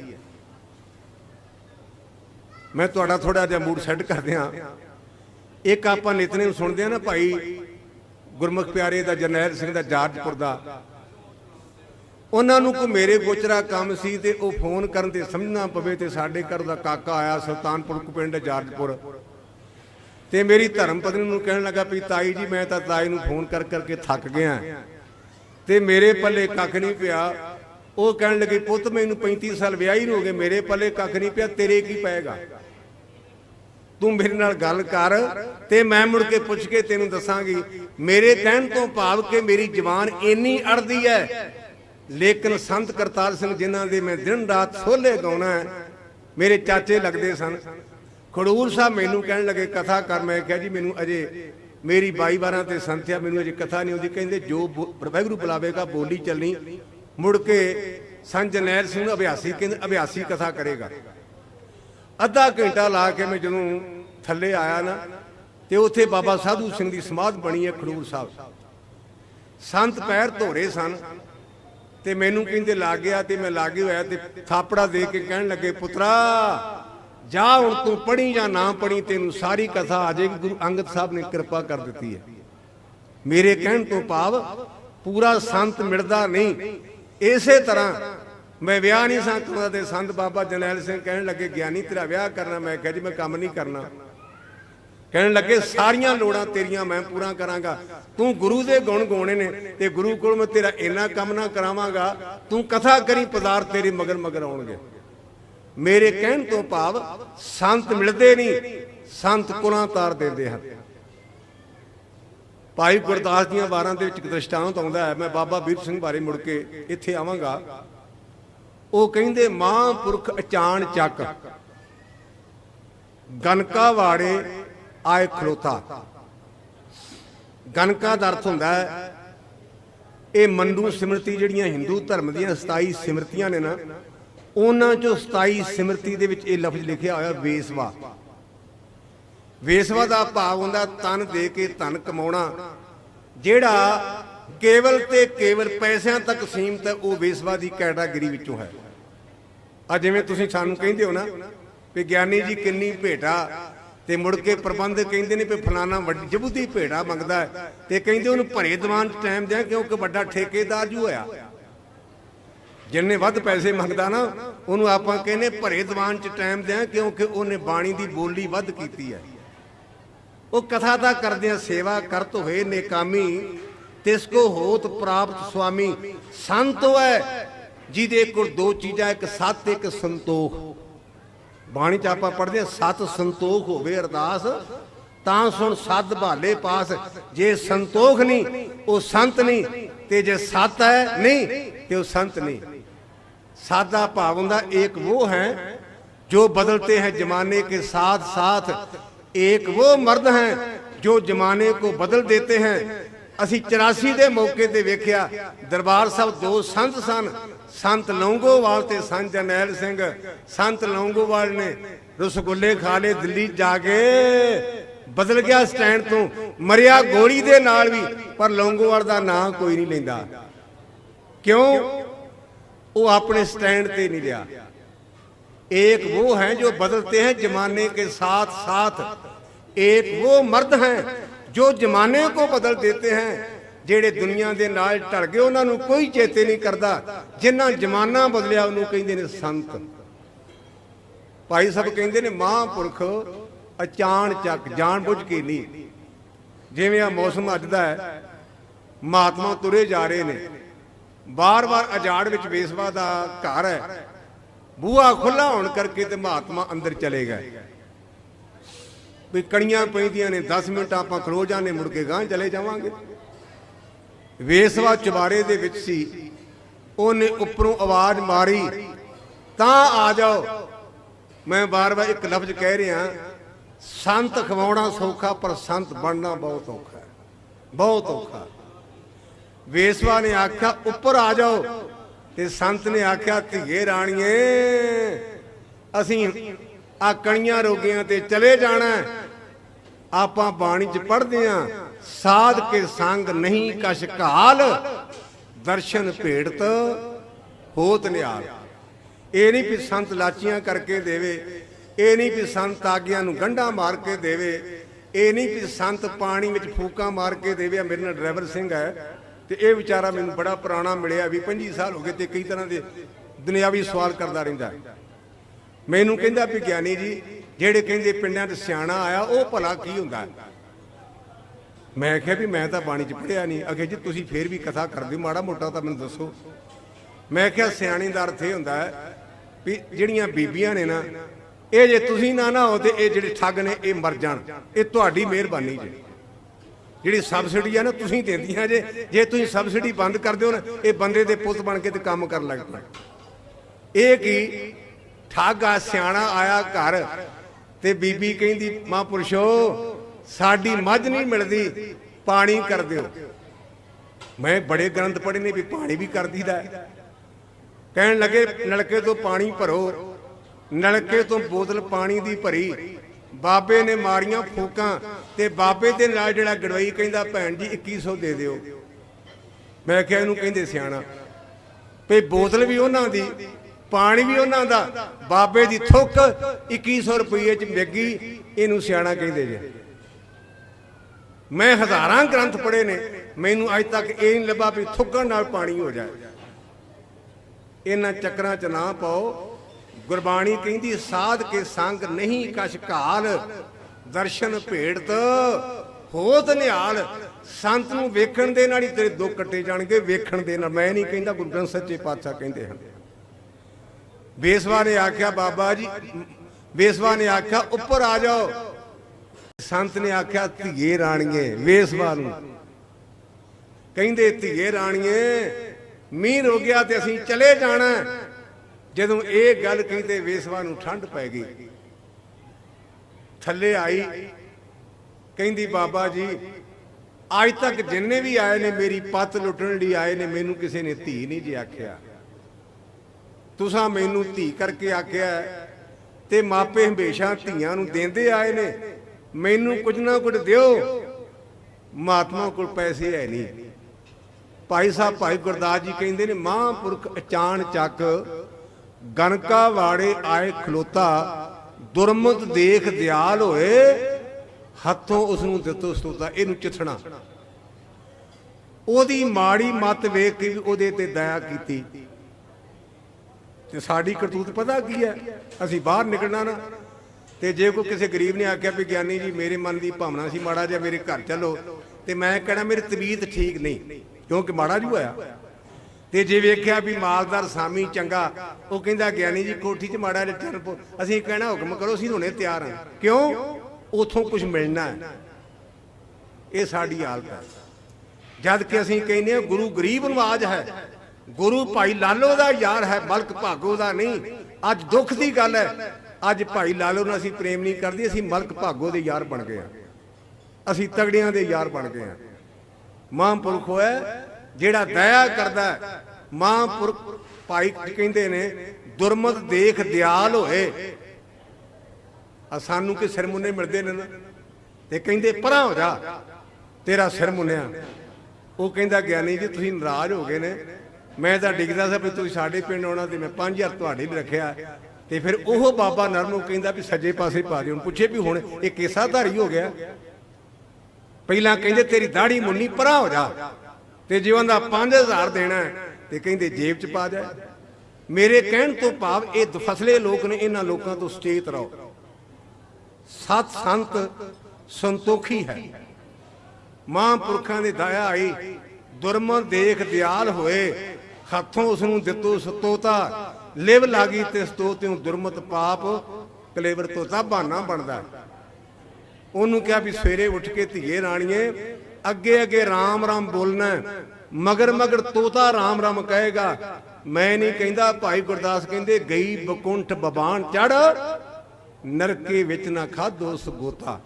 ਮੈਂ ਤੁਹਾਡਾ ਥੋੜਾ ਜਿਹਾ ਮੂਡ ਸੈੱਟ ਕਰਦੇ ਹਾਂ ਇੱਕ ਆਪਾਂ ਨਿਤਨੇਮ ਸੁਣਦੇ ਆ ਨਾ ਭਾਈ, ਗੁਰਮੁਖ ਪਿਆਰੇ ਦਾ, ਜਰਨੈਲ ਸਿੰਘ ਦਾ, ਜਾਰਜਪੁਰ ਦਾ। ਉਹਨਾਂ ਨੂੰ ਕੋ ਮੇਰੇ ਗੋਚਰਾ ਕੰਮ ਸੀ ਤੇ ਉਹ ਫੋਨ ਕਰਨ ਤੇ ਸਮਝਣਾ ਪਵੇ ਤੇ ਸਾਡੇ ਘਰ ਦਾ ਕਾਕਾ ਆਇਆ, ਸੁਲਤਾਨਪੁਰ ਪਿੰਡ, ਜਾਰਜਪੁਰ। ਤੇ ਮੇਰੀ ਧਰਮ ਪਤਨੀ ਨੂੰ ਕਹਿਣ ਲੱਗਾ ਵੀ ਤਾਈ ਜੀ, ਮੈਂ ਤਾਂ ਤਾਈ ਨੂੰ ਫੋਨ ਕਰ ਕਰਕੇ ਥੱਕ ਗਿਆ। ਤੇ ਮੇਰੇ ਪੱਲੇ ਕੱਖ ਨਹੀਂ ਪਿਆ। ਉਹ ਕਹਿਣ ਲੱਗੀ, ਪੁੱਤ, ਮੈਨੂੰ 35 ਸਾਲ ਵਿਆਹੀ ਨੂੰ ਹੋ ਗਏ। ਮੇਰੇ ਪੱਲੇ ਕੱਖ ਨਹੀਂ ਪਿਆ, ਤੇਰੇ ਕੀ ਪਏਗਾ? ਤੂੰ ਮੇਰੇ ਨਾਲ ਗੱਲ ਕਰ ਤੇ ਮੈਂ ਮੁੜ ਕੇ ਪੁੱਛ ਕੇ ਤੈਨੂੰ ਦੱਸਾਂਗੀ। ਮੇਰੇ ਕਹਿਣ ਤੋਂ ਭਾਵ ਕਿ ਮੇਰੀ ਜ਼ਬਾਨ ਇੰਨੀ ਅੜਦੀ ਹੈ ਲੇਕਿਨ ਸੰਤ ਕਰਤਾਰ ਸਿੰਘ ਜਿਨ੍ਹਾਂ ਦੇ ਮੈਂ ਦਿਨ ਰਾਤ ਸੋਲੇ ਗਾਉਣਾ ਮੇਰੇ ਚਾਚੇ ਲੱਗਦੇ ਸਨ। ਖਡੂਰ ਸਾਹਿਬ ਮੈਨੂੰ ਕਹਿਣ ਲੱਗੇ, ਕਥਾ ਕਰ। ਮੈਂ ਕਿਹਾ ਜੀ, ਮੈਨੂੰ ਅਜੇ ਮੇਰੀ 22 12 ਤੇ ਸੰਥਿਆ ਮੈਨੂੰ ਅਜੇ ਕਥਾ ਨਹੀਂ ਆਉਂਦੀ। ਕਹਿੰਦੇ, ਜੋ ਵਾਹਿਗੁਰੂ ਬੁਲਾਵੇਗਾ, ਬੋਲੀ ਚੱਲਣੀ। ਮੁੜ ਕੇ ਸੰਤ ਜਰਨੈਲ ਸਿੰਘ ਅਭਿਆਸੀ ਕਹਿੰਦੇ, ਅਭਿਆਸੀ ਕਥਾ ਕਰੇਗਾ। ਅੱਧਾ ਘੰਟਾ ਲਾ ਕੇ ਮੈਂ ਜਦੋਂ ਥੱਲੇ ਆਇਆ ਨਾ, ਤੇ ਉੱਥੇ ਬਾਬਾ ਸਾਧੂ ਸਿੰਘ ਦੀ ਸਮਾਧ ਬਣੀ ਹੈ ਖਡੂਰ ਸਾਹਿਬ। ਸੰਤ ਪੈਰ ਧੋਰੇ ਸਨ, ਤੇ ਮੈਨੂੰ ਕਹਿੰਦੇ, ਲੱਗ ਗਿਆ। ਤੇ ਮੈਂ ਲਾਗੇ ਹੋਇਆ ਤੇ ਥਾਪੜਾ ਦੇ ਕੇ ਕਹਿਣ ਲੱਗੇ, ਪੁੱਤਰਾ ਜਾ ਹੁਣ ਤੂੰ ਪੜੀ ਜਾਂ ਨਾ ਪੜੀ ਤੈਨੂੰ ਸਾਰੀ ਕਥਾ ਆ ਜਾਏਗੀ। ਗੁਰੂ ਅੰਗਦ ਸਾਹਿਬ ਨੇ ਕਿਰਪਾ ਕਰ ਦਿੱਤੀ ਹੈ। ਮੇਰੇ ਕਹਿਣ ਤੋਂ ਭਾਵ ਪੂਰਾ ਸੰਤ ਮਿਲਦਾ ਨਹੀਂ। ਇਸੇ ਤਰ੍ਹਾਂ ਮੈਂ ਵਿਆਹ ਨਹੀਂ ਸਾਂ ਤੇ ਸੰਤ ਬਾਬਾ ਜਨੈਲ ਸਿੰਘ ਕਹਿਣ ਲੱਗੇ, ਗਿਆਨੀ, ਤੇਰਾ ਵਿਆਹ ਕਰਨਾ। ਮੈਂ ਕਿਹਾ, ਜੀ, ਮੈਂ ਕੰਮ ਨਹੀਂ ਕਰਨਾ। ਕਹਿਣ ਲੱਗੇ, ਸਾਰੀਆਂ ਲੋੜਾਂ ਤੇਰੀਆਂ ਮੈਂ ਪੂਰਾ ਕਰਾਂਗਾ। ਤੂੰ ਗੁਰੂ ਦੇ ਗੁਣ ਗਾਉਣੇ ਨੇ ਤੇ ਗੁਰੂ ਕੋਲ ਮੈਂ ਤੇਰਾ ਇੰਨਾ ਕੰਮ ਨਾ ਕਰਾਵਾਂਗਾ। ਤੂੰ ਕਥਾ ਕਰੀ, ਪਦਾਰਥ ਤੇਰੇ ਮਗਰ ਮਗਰ ਆਉਣਗੇ। ਮੇਰੇ ਕਹਿਣ ਤੋਂ ਭਾਵ ਸੰਤ ਮਿਲਦੇ ਨਹੀਂ, ਸੰਤ ਕੁਲਾਂ ਤਾਰ ਦਿੰਦੇ ਹਨ। ਭਾਈ ਗੁਰਦਾਸ ਦੀਆਂ ਵਾਰਾਂ ਦੇ ਵਿੱਚ ਇੱਕ ਦ੍ਰਿਸ਼ਟਾਂਤ ਆਉਂਦਾ ਹੈ, ਮੈਂ ਬਾਬਾ ਵੀਰ ਸਿੰਘ ਬਾਰੇ ਮੁੜ ਕੇ ਇੱਥੇ ਆਵਾਂਗਾ। ਉਹ ਕਹਿੰਦੇ, ਮਹਾਂਪੁਰਖ ਅਚਾਨ ਚੱਕ ਗਨਕਾ ਵਾੜੇ ਆਏ ਖਲੋਤਾ। ਗਨਕਾ ਦਾ ਅਰਥ ਹੁੰਦਾ ਹੈ, ਇਹ ਮੰਡੂ ਸਿਮਰਤੀ ਜਿਹੜੀਆਂ ਹਿੰਦੂ ਧਰਮ ਦੀਆਂ 27 ਸਿਮਰਤੀਆਂ ਨੇ ਨਾ ਉਹਨਾਂ ਚੋਂ 27 ਸਿਮਰਤੀ ਦੇ ਵਿੱਚ ਇਹ ਲਫ਼ਜ਼ ਲਿਖਿਆ ਹੋਇਆ, ਵੇਸਵਾ। ਵੇਸਵਾ ਦਾ ਭਾਵ ਹੁੰਦਾ ਤਨ ਦੇ ਕੇ ਧਨ ਕਮਾਉਣਾ, ਜਿਹੜਾ ਕੇਵਲ ਤੇ ਕੇਵਲ ਪੈਸਿਆਂ ਤੱਕ ਸੀਮਤ ਹੈ, ਉਹ ਵੇਸਵਾ ਦੀ ਕੈਟਾਗਰੀ ਵਿੱਚੋਂ ਹੈ। ਆ ਜਿਵੇਂ ਤੁਸੀਂ ਸਾਨੂੰ ਕਹਿੰਦੇ ਹੋ ਨਾ ਵੀ ਗਿਆਨੀ ਜੀ ਕਿੰਨੀ ਭੇਟਾ ਤੇ ਮੁੜ ਕੇ ਪ੍ਰਬੰਧ ਕਹਿੰਦੇ ਨੇ ਵੀ ਫਲਾਣਾ ਵੱਡੀ ਜਬੂਤੀ ਭੇਟਾ ਮੰਗਦਾ ਤੇ ਕਹਿੰਦੇ ਉਹਨੂੰ ਭਰੇ ਦੀਵਾਨ ਚ ਟਾਈਮ ਦਿਆਂ ਕਿਉਂਕਿ ਵੱਡਾ ਠੇਕੇਦਾਰ ਜੂ ਹੋਇਆ। ਜਿੰਨੇ ਵੱਧ ਪੈਸੇ ਮੰਗਦਾ ਨਾ, ਉਹਨੂੰ ਆਪਾਂ ਕਹਿੰਦੇ ਭਰੇ ਦੀਵਾਨ ਚ ਟਾਈਮ ਦਿਆਂ, ਕਿਉਂਕਿ ਉਹਨੇ ਬਾਣੀ ਦੀ ਬੋਲੀ ਵੱਧ ਕੀਤੀ ਹੈ। ਉਹ ਕਥਾ ਦਾ ਕਰਦਿਆਂ ਸੇਵਾ ਕਰਤ ਹੋਏ ਨੇਕਾਮੀ, ਤਿਸ ਕੋ ਹੋਤ ਪ੍ਰਾਪਤ ਸੁਆਮੀ, ਸੰਤ ਹੈ ਜਿਹਦੇ ਕੋਲ ਦੋ ਚੀਜ਼ਾਂ, ਇੱਕ ਸਤ, ਇੱਕ ਸੰਤੋਖ। ਬਾਣੀ ਚ ਆਪਾਂ ਪੜ੍ਹਦੇ ਹਾਂ, ਸਤ ਸੰਤੋਖ ਹੋਵੇ ਅਰਦਾਸ, ਤਾਂ ਸੁਣ ਸੱਦ ਭਾਲੇ ਪਾਸ, ਜੇ ਸੰਤੋਖ ਨਹੀਂ, ਉਹ ਸੰਤ ਨਹੀਂ, ਤੇ ਜੇ ਸਤ ਹੈ, ਨਹੀਂ, ਤੇ ਉਹ ਸੰਤ ਨਹੀਂ। सादा भाव ਹੁੰਦਾ एक वो हैं जो बदलते हैं जमाने के साथ साथ एक वो मर्द हैं जो जमाने को बदल देते हैं ਅਸੀਂ 84 ਦੇ ਮੌਕੇ ਤੇ ਵੇਖਿਆ ਦਰਬਾਰ ਸਾਹਿਬ ਦੋ ਸੰਤ ਸਨ ਸੰਤ ਲੌਂਗੋਵਾਲ ਤੇ ਸੰਤ ਜਰਨੈਲ ਸਿੰਘ ਸੰਤ ਲੌਂਗੋਵਾਲ ਨੇ ਰਸਗੁੱਲੇ ਖਾ ਲਏ ਦਿੱਲੀ ਜਾ ਕੇ ਬਦਲ ਗਿਆ ਸਟੈਂਡ ਤੋਂ ਮਰਿਆ ਗੋਲੀ ਦੇ ਨਾਲ ਵੀ ਪਰ ਲੌਂਗੋਵਾਲ ਦਾ ਨਾਂ ਕੋਈ ਨਹੀਂ ਲੈਂਦਾ ਕਿਉਂ वो अपने स्टैंड पे नहीं लिया एक वो हैं जो बदलते हैं जमाने के साथ साथ एक वो मर्द हैं जो जमाने को बदल देते हैं ਜਿਹੜੇ ਦੁਨੀਆ ਦੇ ਨਾਲ ਢਲ ਗਏ ਉਹਨਾਂ ਨੂੰ ਕੋਈ ਚੇਤੇ ਨਹੀਂ ਕਰਦਾ ਜਿਨ੍ਹਾਂ ਜ਼ਮਾਨਾ ਬਦਲਿਆ ਉਹਨੂੰ ਕਹਿੰਦੇ ਨੇ ਸੰਤ ਭਾਈ ਸਾਹਿਬ ਕਹਿੰਦੇ ਨੇ ਮਹਾਂਪੁਰਖ ਅਚਾਨ ਚੱਕ ਜਾਣ ਬੁੱਝ ਕੇ ਨਹੀਂ ਜਿਵੇਂ ਆ ਮੌਸਮ ਅੱਜ ਦਾ ਹੈ ਮਹਾਤਮਾ ਤੁਰੇ ਜਾ ਰਹੇ ਨੇ ਬਾਰ-ਬਾਰ ਅਜਾੜ ਵਿੱਚ ਵੇਸਵਾ ਦਾ ਘਰ ਹੈ। ਬੂਹਾ ਖੁੱਲਾ ਹੋਣ ਕਰਕੇ ਤੇ ਮਹਾਤਮਾ ਅੰਦਰ ਚਲੇ ਗਏ। ਵੀ ਕਣੀਆਂ ਪੈਂਦੀਆਂ ਨੇ 10 ਮਿੰਟ ਆਪਾਂ ਖਲੋ ਜਾਣੇ ਮੁੜ ਕੇ ਗਾਂ ਚਲੇ ਜਾਵਾਂਗੇ। ਵੇਸਵਾ ਚੁਬਾਰੇ ਦੇ ਵਿੱਚ ਸੀ। ਉਹਨੇ ਉੱਪਰੋਂ ਆਵਾਜ਼ ਮਾਰੀ, ਤਾਂ ਆ ਜਾਓ। ਮੈਂ ਬਾਰ-ਬਾਰ ਇੱਕ ਲਫ਼ਜ਼ ਕਹਿ ਰਿਹਾ, ਸੰਤ ਖਵਾਉਣਾ ਸੌਖਾ, ਪਰ ਸੰਤ ਬਣਨਾ ਬਹੁਤ ਔਖਾ ਹੈ। ਬਹੁਤ ਔਖਾ ਵੇਸਵਾ ਨੇ ਆਖਿਆ, ਉੱਪਰ ਆ ਜਾਓ। ਤੇ ਸੰਤ ਨੇ ਆਖਿਆ, ਧੀਏ ਰਾਣੀਏ, ਅਸੀਂ ਆ ਕਣੀਆਂ ਰੋਗੀਆਂ ਤੇ ਚਲੇ ਜਾਣਾ ਆਪਾਂ ਬਾਣੀ ਚ ਪੜ੍ਹਦੇ ਆ ਸਾਧ ਕੇ ਸੰਗ ਨਹੀਂ ਕਛ ਘਾਲ, ਦਰਸ਼ਨ ਭੇੜਤ ਹੋਤ ਨਿਆਲ ਇਹ ਨਹੀਂ ਵੀ ਸੰਤ ਲਾਚੀਆਂ ਕਰਕੇ ਦੇਵੇ, ਇਹ ਨਹੀਂ ਵੀ ਸੰਤ ਆਗਿਆਂ ਨੂੰ ਗੰਢਾ ਮਾਰ ਕੇ ਦੇਵੇ, ਇਹ ਨਹੀਂ ਵੀ ਸੰਤ ਪਾਣੀ ਵਿੱਚ ਫੂਕਾਂ ਮਾਰ ਕੇ ਦੇਵੇ ਮੇਰੇ ਨਾਲ ਡਰਾਈਵਰ ਸਿੰਘ ਹੈ ਤੇ ਇਹ ਵਿਚਾਰਾ ਮੈਨੂੰ ਬੜਾ ਪੁਰਾਣਾ ਮਿਲਿਆ ਵੀ 25 ਸਾਲ ਹੋ ਗਏ ਤੇ ਕਈ ਤਰ੍ਹਾਂ ਦੇ ਦੁਨਿਆਵੀ ਸਵਾਲ ਕਰਦਾ ਰਹਿੰਦਾ। ਮੈਨੂੰ ਕਹਿੰਦਾ ਵੀ ਗਿਆਨੀ ਜੀ ਜਿਹੜੇ ਕਹਿੰਦੇ ਪਿੰਡਾਂ 'ਚ ਸਿਆਣਾ ਆਇਆ ਉਹ ਭਲਾ ਕੀ ਹੁੰਦਾ? ਮੈਂ ਕਿਹਾ ਵੀ ਮੈਂ ਤਾਂ ਬਾਣੀ 'ਚ ਪੜਿਆ ਨਹੀਂ। ਅਗੇ ਜੀ ਤੁਸੀਂ ਫੇਰ ਵੀ ਕਥਾ ਕਰਦੇ ਹੋ, ਮਾੜਾ ਮੋਟਾ ਤਾਂ ਮੈਨੂੰ ਦੱਸੋ। ਮੈਂ ਕਿਹਾ ਸਿਆਣੀ ਦਾ ਅਰਥ ਇਹ ਹੁੰਦਾ ਹੈ ਵੀ ਜਿਹੜੀਆਂ ਬੀਬੀਆਂ ਨੇ ਨਾ ਇਹ ਜੇ ਤੁਸੀਂ ਨਾ ਨਾ ਹੋ ਤੇ ਇਹ ਜਿਹੜੇ ਠੱਗ ਨੇ ਇਹ ਮਰ ਜਾਣ। ਇਹ ਤੁਹਾਡੀ ਮਿਹਰਬਾਨੀ ਜੀ। ਜਿਹੜੀ ਸਬਸਿਡੀ ਆ ਨਾ ਤੁਸੀਂ ਦਿੰਦੀਆਂ ਜੇ ਜੇ ਤੁਸੀਂ ਸਬਸਿਡੀ ਬੰਦ ਕਰ ਦਿਓ ਨਾ, ਇਹ ਬੰਦੇ ਦੇ ਪੁੱਤ ਬਣ ਕੇ ਤੇ ਕੰਮ ਕਰਨ ਲੱਗ ਪਏ। ਇਹ ਕੀ? ਠੱਗ ਆ, ਸਿਆਣਾ ਆਇਆ ਘਰ ਤੇ ਬੀਬੀ ਕਹਿੰਦੀ ਮਹਾਂਪੁਰਸ਼ੋ ਸਾਡੀ ਮੱਝ ਨਹੀਂ ਮਿਲਦੀ, ਪਾਣੀ ਕਰ ਦਿਓ। ਮੈਂ ਬੜੇ ਗ੍ਰੰਥ ਪੜ੍ਹੇ ਨੇ ਵੀ ਪਾਣੀ ਵੀ ਕਰ ਦੀਦਾ ਕਹਿਣ ਲੱਗੇ, ਨਲਕੇ ਤੋਂ ਪਾਣੀ ਭਰੋ, ਨਲਕੇ ਤੋਂ ਬੋਤਲ ਪਾਣੀ ਦੀ ਭਰੀ ਬਾਬੇ ਨੇ ਮਾਰੀਆਂ ਫੂਕਾਂ ਤੇ ਬਾਬੇ ਦੇ ਨਾਲ ਜਿਹੜਾ ਗੜਵਾਈ ਕਹਿੰਦਾ, ਭੈਣ ਜੀ 2100 ਦੇ ਦਿਓ। ਮੈਂ ਕਿਹਾ ਇਹਨੂੰ ਕਹਿੰਦੇ ਸਿਆਣਾ। ਤੇ ਬੋਤਲ ਵੀ ਉਹਨਾਂ ਦੀ, ਪਾਣੀ ਵੀ ਉਹਨਾਂ ਦਾ, ਬਾਬੇ ਦੀ ਥੁੱਕ 2100 ਰੁਪਏ ਚ ਵਿਕੀ, ਇਹਨੂੰ ਸਿਆਣਾ ਕਹਿੰਦੇ ਜੇ। ਮੈਂ ਹਜ਼ਾਰਾਂ ਗ੍ਰੰਥ ਪੜ੍ਹੇ ਨੇ, ਮੈਨੂੰ ਅੱਜ ਤੱਕ ਇਹ ਨਹੀਂ ਲੱਭਾ ਵੀ ਥੁੱਕਣ ਨਾਲ ਪਾਣੀ ਹੋ ਜਾਏ। ਇਹਨਾਂ ਚੱਕਰਾਂ 'ਚ ਨਾ ਪਾਓ। ਗੁਰਬਾਣੀ ਕਹਿੰਦੀ, ਸਾਧ ਕੇ ਸੰਗ ਨਹੀਂ ਕਛ ਘਾਲ, ਦਰਸ਼ਨ ਭੇੜਤ ਹੋਤ ਨਿਹਾਲ। ਸੰਤ ਨੂੰ ਵੇਖਣ ਦੇ ਨਾਲ ਹੀ ਤੇਰੇ ਦੁੱਖ ਕੱਟੇ ਜਾਣਗੇ, ਵੇਖਣ ਦੇ ਨਾਲ ਮੈਂ ਨਹੀਂ ਕਹਿੰਦਾ, ਗੁਰੂ ਗ੍ਰੰਥ ਸੱਚੇ ਪਾਤਸ਼ਾਹ ਕਹਿੰਦੇ ਹਨ। ਬੇਸਵਾ ਨੇ ਆਖਿਆ, ਬਾਬਾ ਜੀ, ਬੇਸਵਾ ਨੇ ਆਖਿਆ, ਉੱਪਰ ਆ ਜਾਓ। ਸੰਤ ਨੇ ਆਖਿਆ, ਧੀਏ ਰਾਣੀਏ ਵੇਸਵਾ ਨੂੰ। ਕਹਿੰਦੇ, ਧੀਏ ਰਾਣੀਏ, ਮੀਂਹ ਹੋ ਗਿਆ ਤੇ ਅਸੀਂ ਚਲੇ ਜਾਣਾ। ਜਦੋਂ ਇਹ ਗੱਲ ਕਹਿੰਦੇ ਵੇਸਵਾ ਨੂੰ ਠੰਡ ਪੈ ਗਈ। ਥੱਲੇ ਆਈ, ਕਹਿੰਦੀ, ਬਾਬਾ ਜੀ, ਅੱਜ ਤੱਕ ਜਿੰਨੇ ਵੀ ਆਏ ਨੇ, ਮੇਰੀ ਪੱਤ ਲੁੱਟਣ ਲਈ ਆਏ ਨੇ, ਮੈਨੂੰ ਕਿਸੇ ਨੇ ਧੀ ਨਹੀਂ ਜੀ ਆਖਿਆ। ਤੁਸੀਂ ਮੈਨੂੰ ਧੀ ਕਰਕੇ ਆਖਿਆ ਤੇ ਮਾਪੇ ਹਮੇਸ਼ਾ ਧੀਆਂ ਨੂੰ ਦਿੰਦੇ ਆਏ ਨੇ। ਮੈਨੂੰ ਕੁਝ ਨਾ ਕੁਝ ਦਿਓ। ਮਹਾਤਮਾ ਕੋਲ ਪੈਸੇ ਹੈ ਨਹੀਂ। ਭਾਈ ਸਾਹਿਬ, ਭਾਈ ਗੁਰਦਾਸ ਜੀ ਕਹਿੰਦੇ ਨੇ, ਮਹਾਂਪੁਰਖ ਅਚਾਨ ਚੱਕ ਗਨਕਾ ਵਾੜੇ ਆਏ ਖਲੋਤਾ, ਦੁਰਮਤ ਦੇਖ ਦਿਆਲ ਹੋਏ, ਹੱਥੋਂ ਉਸ ਨੂੰ ਦਿੱਤੋ ਸਤੋਤਾ, ਇਹਨੂੰ ਚਿਥਣਾ। ਉਹਦੀ ਮਾੜੀ ਮੱਤ ਵੇਖ ਕੇ ਉਹਦੇ ਤੇ ਦਇਆ ਕੀਤੀ। ਤੇ ਸਾਡੀ ਕਰਤੂਤ ਪਤਾ ਕੀ ਹੈ? ਅਸੀਂ ਬਾਹਰ ਨਿਕਲਣਾ ਨਾ। ਤੇ ਜੇ ਕੋਈ ਕਿਸੇ ਗਰੀਬ ਨੇ ਆਖਿਆ ਵੀ ਗਿਆਨੀ ਜੀ, ਮੇਰੇ ਮਨ ਦੀ ਭਾਵਨਾ ਸੀ ਮਾੜਾ ਜਿਹਾ, ਮੇਰੇ ਘਰ ਚੱਲੋ। ਤੇ ਮੈਂ ਕਹਿਣਾ, ਮੇਰੀ ਤਬੀਅਤ ਠੀਕ ਨਹੀਂ, ਕਿਉਂਕਿ ਮਾੜਾ ਜੂ ਹੋਇਆ। ਤੇ ਜੇ ਵੇਖਿਆ ਵੀ ਮਾਲਦਾਰ ਸਾਮੀ ਚੰਗਾ, ਉਹ ਕਹਿੰਦਾ ਗਿਆਨੀ ਜੀ ਕੋਠੀ 'ਚ ਮਾੜਾ ਜਿਹਾ ਪੋ ਅਸੀਂ ਕਹਿਣਾ ਹੁਕਮ ਕਰੋ, ਅਸੀਂ ਹੁਣੇ ਤਿਆਰ ਹਾਂ। ਕਿਉਂ? ਉਥੋਂ ਕੁਝ ਮਿਲਣਾ ਹੈ। ਇਹ ਸਾਡੀ ਹਾਲਤ ਹੈ। ਜਦ ਕਿ ਅਸੀਂ ਕਹਿੰਦੇ ਹਾਂ, ਗੁਰੂ ਗਰੀਬ ਨਵਾਜ ਹੈ। ਗੁਰੂ ਭਾਈ ਲਾਲੋ ਦਾ ਯਾਰ ਹੈ, ਮਲਕ ਭਾਗੋ ਦਾ ਨਹੀਂ। ਅੱਜ ਦੁੱਖ ਦੀ ਗੱਲ ਹੈ। ਅੱਜ ਭਾਈ ਲਾਲੋ ਨਾਲ ਅਸੀਂ ਪ੍ਰੇਮ ਨਹੀਂ ਕਰਦੇ, ਅਸੀਂ ਮਲਕ ਭਾਗੋ ਦੇ ਯਾਰ ਬਣ ਗਏ ਆ ਅਸੀਂ ਤਗੜਿਆਂ ਦੇ ਯਾਰ ਬਣ ਗਏ ਆ ਮਹਾਂਪੁਰਖ ਹੋਇਆ ਜਿਹੜਾ ਦਇਆ ਕਰਦਾ ਹੈ। ਮਹਾਂਪੁਰਖ ਭਾਈ ਕਹਿੰਦੇ ਨੇ, ਦੁਰਮਤ ਦੇਖ ਦਿਆਲ ਹੋਏ। ਆ ਸਾਨੂੰ ਕਿ ਸਿਰ ਮੁੰਨੇ ਮਿਲਦੇ ਨੇ ਨਾ? ਤੇ ਕਹਿੰਦੇ, ਪਰਾਂ ਹੋ ਜਾ, ਤੇਰਾ ਸਿਰ ਮੁੰਨਿਆ। ਉਹ ਕਹਿੰਦਾ, ਗਿਆਨੀ ਜੀ, ਤੁਸੀਂ ਨਾਰਾਜ਼ ਹੋ ਗਏ ਨੇ। ਮੈਂ ਤਾਂ ਡਿੱਗਦਾ ਸੀ ਵੀ ਤੁਸੀਂ ਸਾਡੇ ਪਿੰਡ ਆਉਣਾ ਤੇ ਮੈਂ 5000 ਤੁਹਾਡੇ ਲਈ ਰੱਖਿਆ। ਤੇ ਫਿਰ ਉਹ ਬਾਬਾ ਨਰ ਨੂੰ ਕਹਿੰਦਾ ਵੀ ਸੱਜੇ ਪਾਸੇ ਪਾ ਦਿਓ। ਪੁੱਛੇ ਵੀ ਹੁਣ ਇਹ ਕੇਸਾ ਧਾਰੀ ਹੋ ਗਿਆ? ਪਹਿਲਾਂ ਕਹਿੰਦੇ, ਤੇਰੀ ਦਾੜੀ ਮੁੰਨੀ, ਪਰਾਂ ਹੋ ਜਾ। ਤੇ ਜਿਉਂ ਦਾ 5000 ਦੇਣਾ ਤੇ ਕਹਿੰਦੇ ਜੇਬ 'ਚ ਪਾ ਜਾ ਮੇਰੇ ਕਹਿਣ ਤੋਂ ਭਾਵ ਇਹ ਫਸਲੇ ਲੋਕ ਨੇ, ਇਹਨਾਂ ਲੋਕਾਂ ਤੋਂ ਸਚੇਤ ਰਹੋ। ਸਤ ਸੰਤ ਸੰਤੋਖੀ ਹੈ। ਮਹਾਂਪੁਰਖਾਂ ਦੀ ਦਇਆ ਆਈ, ਦੁਰਮਨ ਦੇਖ ਦਿਆਲ ਹੋਏ, ਹੱਥੋਂ ਉਸ ਨੂੰ ਦਿੱਤੋ ਸਤੋਤਾ, ਲਿਵ ਲਾਗੀ ਤੇ ਸਤੋਤਿਉ ਦੁਰਮਤ ਪਾਪ, ਕਲੇਵਰ ਤੋਤਾ ਬਹਾਨਾ ਬਣਦਾ। ਉਹਨੂੰ ਕਿਹਾ ਵੀ ਸਵੇਰੇ ਉੱਠ ਕੇ ਧੀਏ ਰਾਣੀਏ ਅੱਗੇ ਅੱਗੇ ਰਾਮ ਰਾਮ ਬੋਲਣਾ ਮਗਰ ਮਗਰ ਤੋਤਾ ਰਾਮ ਰਾਮ ਕਹੇਗਾ, ਮੈਂ ਨਹੀਂ ਕਹਿੰਦਾ ਭਾਈ ਗੁਰਦਾਸ ਕਹਿੰਦੇ, ਗਈ ਬਕੁੰਠ ਬਬਾਨ ਚੜ ਨਰਕੇ ਵਿੱਚ ਨਾ ਖਾਧੋ ਸਗੋਤਾ।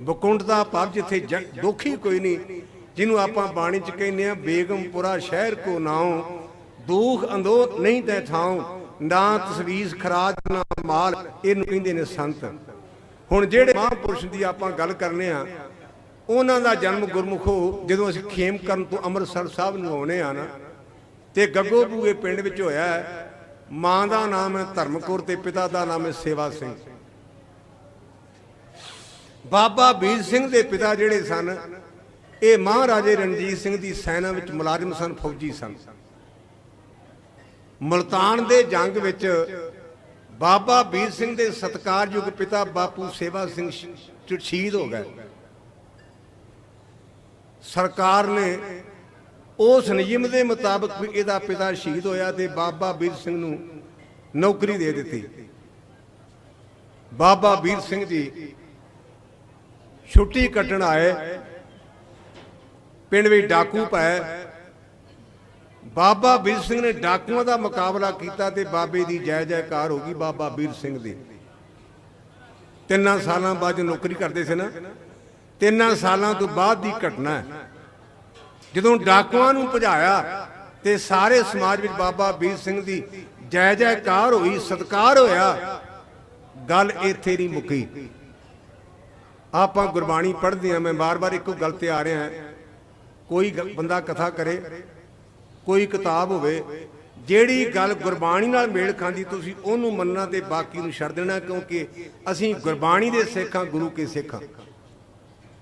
ਬਕੁੰਠ ਦਾ ਭਾਵ ਜਿੱਥੇ ਦੁਖੀ ਕੋਈ ਨਹੀਂ, ਜਿਹਨੂੰ ਆਪਾਂ ਬਾਣੀ ਚ ਕਹਿੰਦੇ ਆ ਬੇਗਮਪੁਰਾ ਸ਼ਹਿਰ ਕੋ ਨਾਉ, ਦੁਖ ਅੰਦੋ ਨਹੀਂ ਤੈ ਥਾਉ, ਨਾ ਤਸਵੀਸ ਖਰਾਜ ਨਾ ਮਾਲ, ਇਹਨੂੰ ਕਹਿੰਦੇ ਨੇ ਸੰਤ। ਹੁਣ ਜਿਹੜੇ ਮਹਾਂਪੁਰਸ਼ ਦੀ ਆਪਾਂ ਗੱਲ ਕਰਨੇ ਆ ਉਹਨਾਂ ਦਾ ਜਨਮ ਗੁਰਮੁਖੋ, ਜਦੋਂ ਅਸੀਂ ਖੇਮ ਕਰਨ ਤੋਂ ਅੰਮ੍ਰਿਤਸਰ ਸਾਹਿਬ ਨੂੰ ਆਉਨੇ ਆ ਨਾ, ਤੇ ਗੱਗੋ ਬੂਏ ਪਿੰਡ ਵਿੱਚ ਹੋਇਆ ਹੈ। ਮਾਂ ਦਾ ਨਾਮ ਹੈ ਧਰਮਕੌਰ ਤੇ ਪਿਤਾ ਦਾ ਨਾਮ ਹੈ ਸੇਵਾ ਸਿੰਘ ਬਾਬਾ ਵੀਰ ਸਿੰਘ ਦੇ ਪਿਤਾ ਜਿਹੜੇ ਸਨ, ਇਹ ਮਹਾਰਾਜੇ ਰਣਜੀਤ ਸਿੰਘ ਦੀ ਸੈਨਾ ਵਿੱਚ ਮੁਲਾਜ਼ਮ ਸਨ, ਫੌਜੀ ਸਨ ਮਲਤਾਨ ਦੇ ਜੰਗ ਵਿੱਚ ਬਾਬਾ ਵੀਰ ਸਿੰਘ ਦੇ ਸਤਕਾਰਯੋਗ ਪਿਤਾ ਬਾਪੂ ਸੇਵਾ ਸਿੰਘ ਸ਼ਹੀਦ ਹੋ ਗਏ ਸਰਕਾਰ ਨੇ ਉਸ ਨਿਯਮ ਦੇ ਮੁਤਾਬਕ ਵੀ ਇਹਦਾ ਪਿਤਾ ਸ਼ਹੀਦ ਹੋਇਆ ਤੇ ਬਾਬਾ ਵੀਰ ਸਿੰਘ ਨੂੰ ਨੌਕਰੀ ਦੇ ਦਿੱਤੀ। ਬਾਬਾ ਵੀਰ ਸਿੰਘ ਜੀ ਛੁੱਟੀ ਕੱਟਣ ਆਏ। ਪਿੰਡ ਵਿੱਚ ਡਾਕੂ ਪਏ ਬਾਬਾ ਵੀਰ ਸਿੰਘ ਨੇ ਡਾਕੂਆਂ ਦਾ ਮੁਕਾਬਲਾ ਕੀਤਾ ਤੇ ਬਾਬੇ ਦੀ ਜੈ ਜੈਕਾਰ ਹੋ ਗਈ ਬਾਬਾ ਵੀਰ ਸਿੰਘ ਦੀ। ਤਿੰਨਾਂ ਸਾਲਾਂ ਬਾਅਦ ਜੋ ਨੌਕਰੀ ਕਰਦੇ ਸੀ ਨਾ ਤਿੰਨਾਂ ਸਾਲਾਂ ਤੋਂ ਬਾਅਦ ਦੀ ਘਟਨਾ ਹੈ। ਜਦੋਂ ਡਾਕੂਆਂ ਨੂੰ ਭਜਾਇਆ ਤੇ ਸਾਰੇ ਸਮਾਜ ਵਿੱਚ ਬਾਬਾ ਵੀਰ ਸਿੰਘ ਦੀ ਜੈ ਜੈਕਾਰ ਹੋਈ, ਸਤਕਾਰ ਹੋਇਆ, ਗੱਲ ਇੱਥੇ ਨਹੀਂ ਮੁੱਕੀ। ਆਪਾਂ ਗੁਰਬਾਣੀ ਪੜ੍ਹਦੇ ਆ ਮੈਂ ਬਾਰ-ਬਾਰ ਇੱਕੋ ਗੱਲ ਤੇ ਆ ਰਿਹਾ ਕੋਈ ਗ- ਬੰਦਾ ਕਥਾ ਕਰੇ, ਕੋਈ ਕਿਤਾਬ ਹੋਵੇ, ਜਿਹੜੀ ਗੱਲ ਗੁਰਬਾਣੀ ਨਾਲ ਮੇਲ ਖਾਂਦੀ, ਤੁਸੀਂ ਉਹਨੂੰ ਮੰਨਣਾ ਤੇ ਬਾਕੀ ਨੂੰ ਛੱਡ ਦੇਣਾ, ਕਿਉਂਕਿ ਅਸੀਂ ਗੁਰਬਾਣੀ ਦੇ ਸਿੱਖਾਂ ਗੁਰੂ ਕੇ ਸਿੱਖਾਂ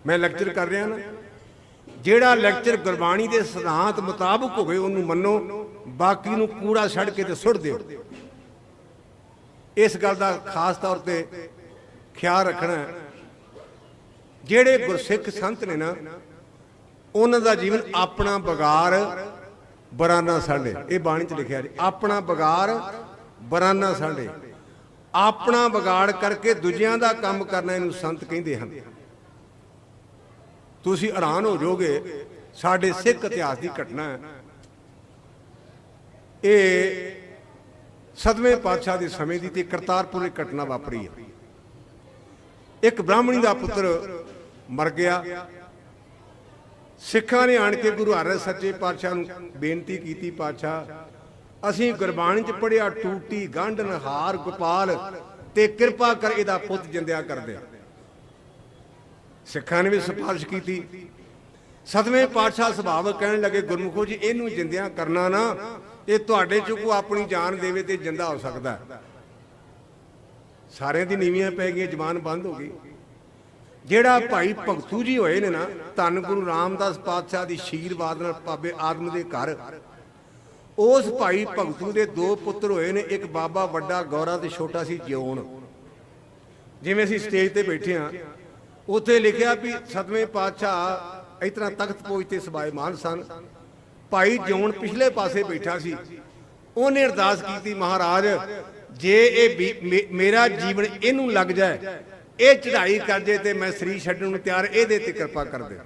ਮੈਂ ਲੈਕਚਰ ਕਰ ਰਿਹਾ ਨਾ। ਜਿਹੜਾ ਲੈਕਚਰ ਗੁਰਬਾਣੀ ਦੇ ਸਿਧਾਂਤ ਮੁਤਾਬਕ ਹੋਵੇ, ਉਹਨੂੰ ਮੰਨੋ, ਬਾਕੀ ਨੂੰ ਕੂੜਾ ਛੱਡ ਕੇ ਤੇ ਸੁੱਟ ਦਿਓ। ਇਸ ਗੱਲ ਦਾ ਖਾਸ ਤੌਰ ਤੇ ਖਿਆਲ ਰੱਖਣਾ। ਜਿਹੜੇ ਗੁਰਸਿੱਖ ਸੰਤ ਨੇ ਨਾ, ਉਹਨਾਂ ਦਾ ਜੀਵਨ ਆਪਣਾ ਬਗਾਰ ਬਰਾਨਾ ਸਾਡੇ। ਇਹ ਬਾਣੀ 'ਚ ਲਿਖਿਆ ਜੀ, ਆਪਣਾ ਬਗਾਰ ਬਰਾਨਾ ਸਾਡੇ। ਆਪਣਾ ਵਿਗਾੜ ਕਰਕੇ ਦੂਜਿਆਂ ਦਾ ਕੰਮ ਕਰਨਾ ਇਹਨੂੰ ਸੰਤ ਕਹਿੰਦੇ ਹਨ। ਤੁਸੀਂ ਹੈਰਾਨ ਹੋ ਜਾਓਗੇ, ਸਾਡੇ ਸਿੱਖ ਇਤਿਹਾਸ ਦੀ ਘਟਨਾ ਹੈ। ਇਹ ਸਤਵੇਂ ਪਾਤਸ਼ਾਹ ਦੇ ਸਮੇਂ ਦੀ ਤੇ ਕਰਤਾਰਪੁਰ ਦੀ ਘਟਨਾ ਵਾਪਰੀ ਹੈ। ਇੱਕ ਬ੍ਰਾਹਮਣੀ ਦਾ ਪੁੱਤਰ ਮਰ ਗਿਆ। ਸਿੱਖਾਂ ਨੇ ਆਣ ਕੇ ਗੁਰੂ ਹਰਿ ਸੱਚੇ ਪਾਤਸ਼ਾਹ ਨੂੰ ਬੇਨਤੀ ਕੀਤੀ, ਪਾਤਸ਼ਾਹ, ਅਸੀਂ ਗੁਰਬਾਣੀ ਚ ਪੜਿਆ ਟੂਟੀ, ਗੰਢ, ਨਹਾਰ, ਗੋਪਾਲ ਤੇ ਕਿਰਪਾ ਕਰ ਇਹਦਾ ਪੁੱਤ ਜਿੰਦਿਆ ਕਰ ਦੇ ਸਿੱਖਾਂ ਨੇ ਵੀ ਸਿਫਾਰਿਸ਼ ਕੀਤੀ। ਸਤਵੇਂ ਪਾਤਸ਼ਾਹ ਸੁਭਾਵਕ ਕਹਿਣ ਲੱਗੇ, ਗੁਰਮੁਖੋ ਜੀ, ਇਹਨੂੰ ਜਿੰਦਿਆਂ ਕਰਨਾ ਨਾ, ਇਹ ਤੁਹਾਡੇ ਚੋਂ ਕੋ ਆਪਣੀ ਜਾਨ ਦੇਵੇ ਤੇ ਜਿੰਦਾ ਹੋ ਸਕਦਾ ਸਾਰਿਆਂ ਦੀ ਨੀਵੀਆਂ ਪੈ ਗਈਆਂ, ਜ਼ਬਾਨ ਬੰਦ ਹੋ ਗਈ। ਜਿਹੜਾ ਭਾਈ ਭਗਤੂ ਜੀ ਹੋਏ ਨੇ ਨਾ, ਧੰਨ ਗੁਰੂ ਰਾਮਦਾਸ ਪਾਤਸ਼ਾਹ ਦੀ ਸ਼ੀਰਵਾਦ ਨਾਲ ਪਾਬੇ ਆਦਮ ਦੇ ਘਰ, ਉਸ ਭਾਈ ਭਗਤੂ ਦੇ ਦੋ ਪੁੱਤਰ ਹੋਏ ਨੇ, ਇੱਕ ਬਾਬਾ ਵੱਡਾ, ਗੌਰਾ ਤੇ ਛੋਟਾ ਸੀ ਜਿਉਣ ਜਿਵੇਂ ਅਸੀਂ ਸਟੇਜ ਤੇ ਬੈਠੇ ਆ ਉੱਥੇ ਲਿਖਿਆ ਵੀ ਸਤਵੇਂ ਪਾਤਸ਼ਾਹ ਇਸ ਤਰ੍ਹਾਂ ਤਖਤ ਪੋਜ ਤੇ ਸਬਾਇਮਾਨ ਸਨ। ਭਾਈ ਜਿਉਣ ਪਿਛਲੇ ਪਾਸੇ ਬੈਠਾ ਸੀ। ਉਹਨੇ ਅਰਦਾਸ ਕੀਤੀ, ਮਹਾਰਾਜ, ਜੇ ਇਹ ਮੇਰਾ ਜੀਵਨ ਇਹਨੂੰ ਲੱਗ ਜਾਏ, ਇਹ ਚੜ੍ਹਾਈ ਕਰ ਜੇ ਤੇ ਮੈਂ ਸਰੀਰ ਛੱਡਣ ਨੂੰ ਤਿਆਰ, ਇਹਦੇ ਤੇ ਕਿਰਪਾ ਕਰ ਦੇ।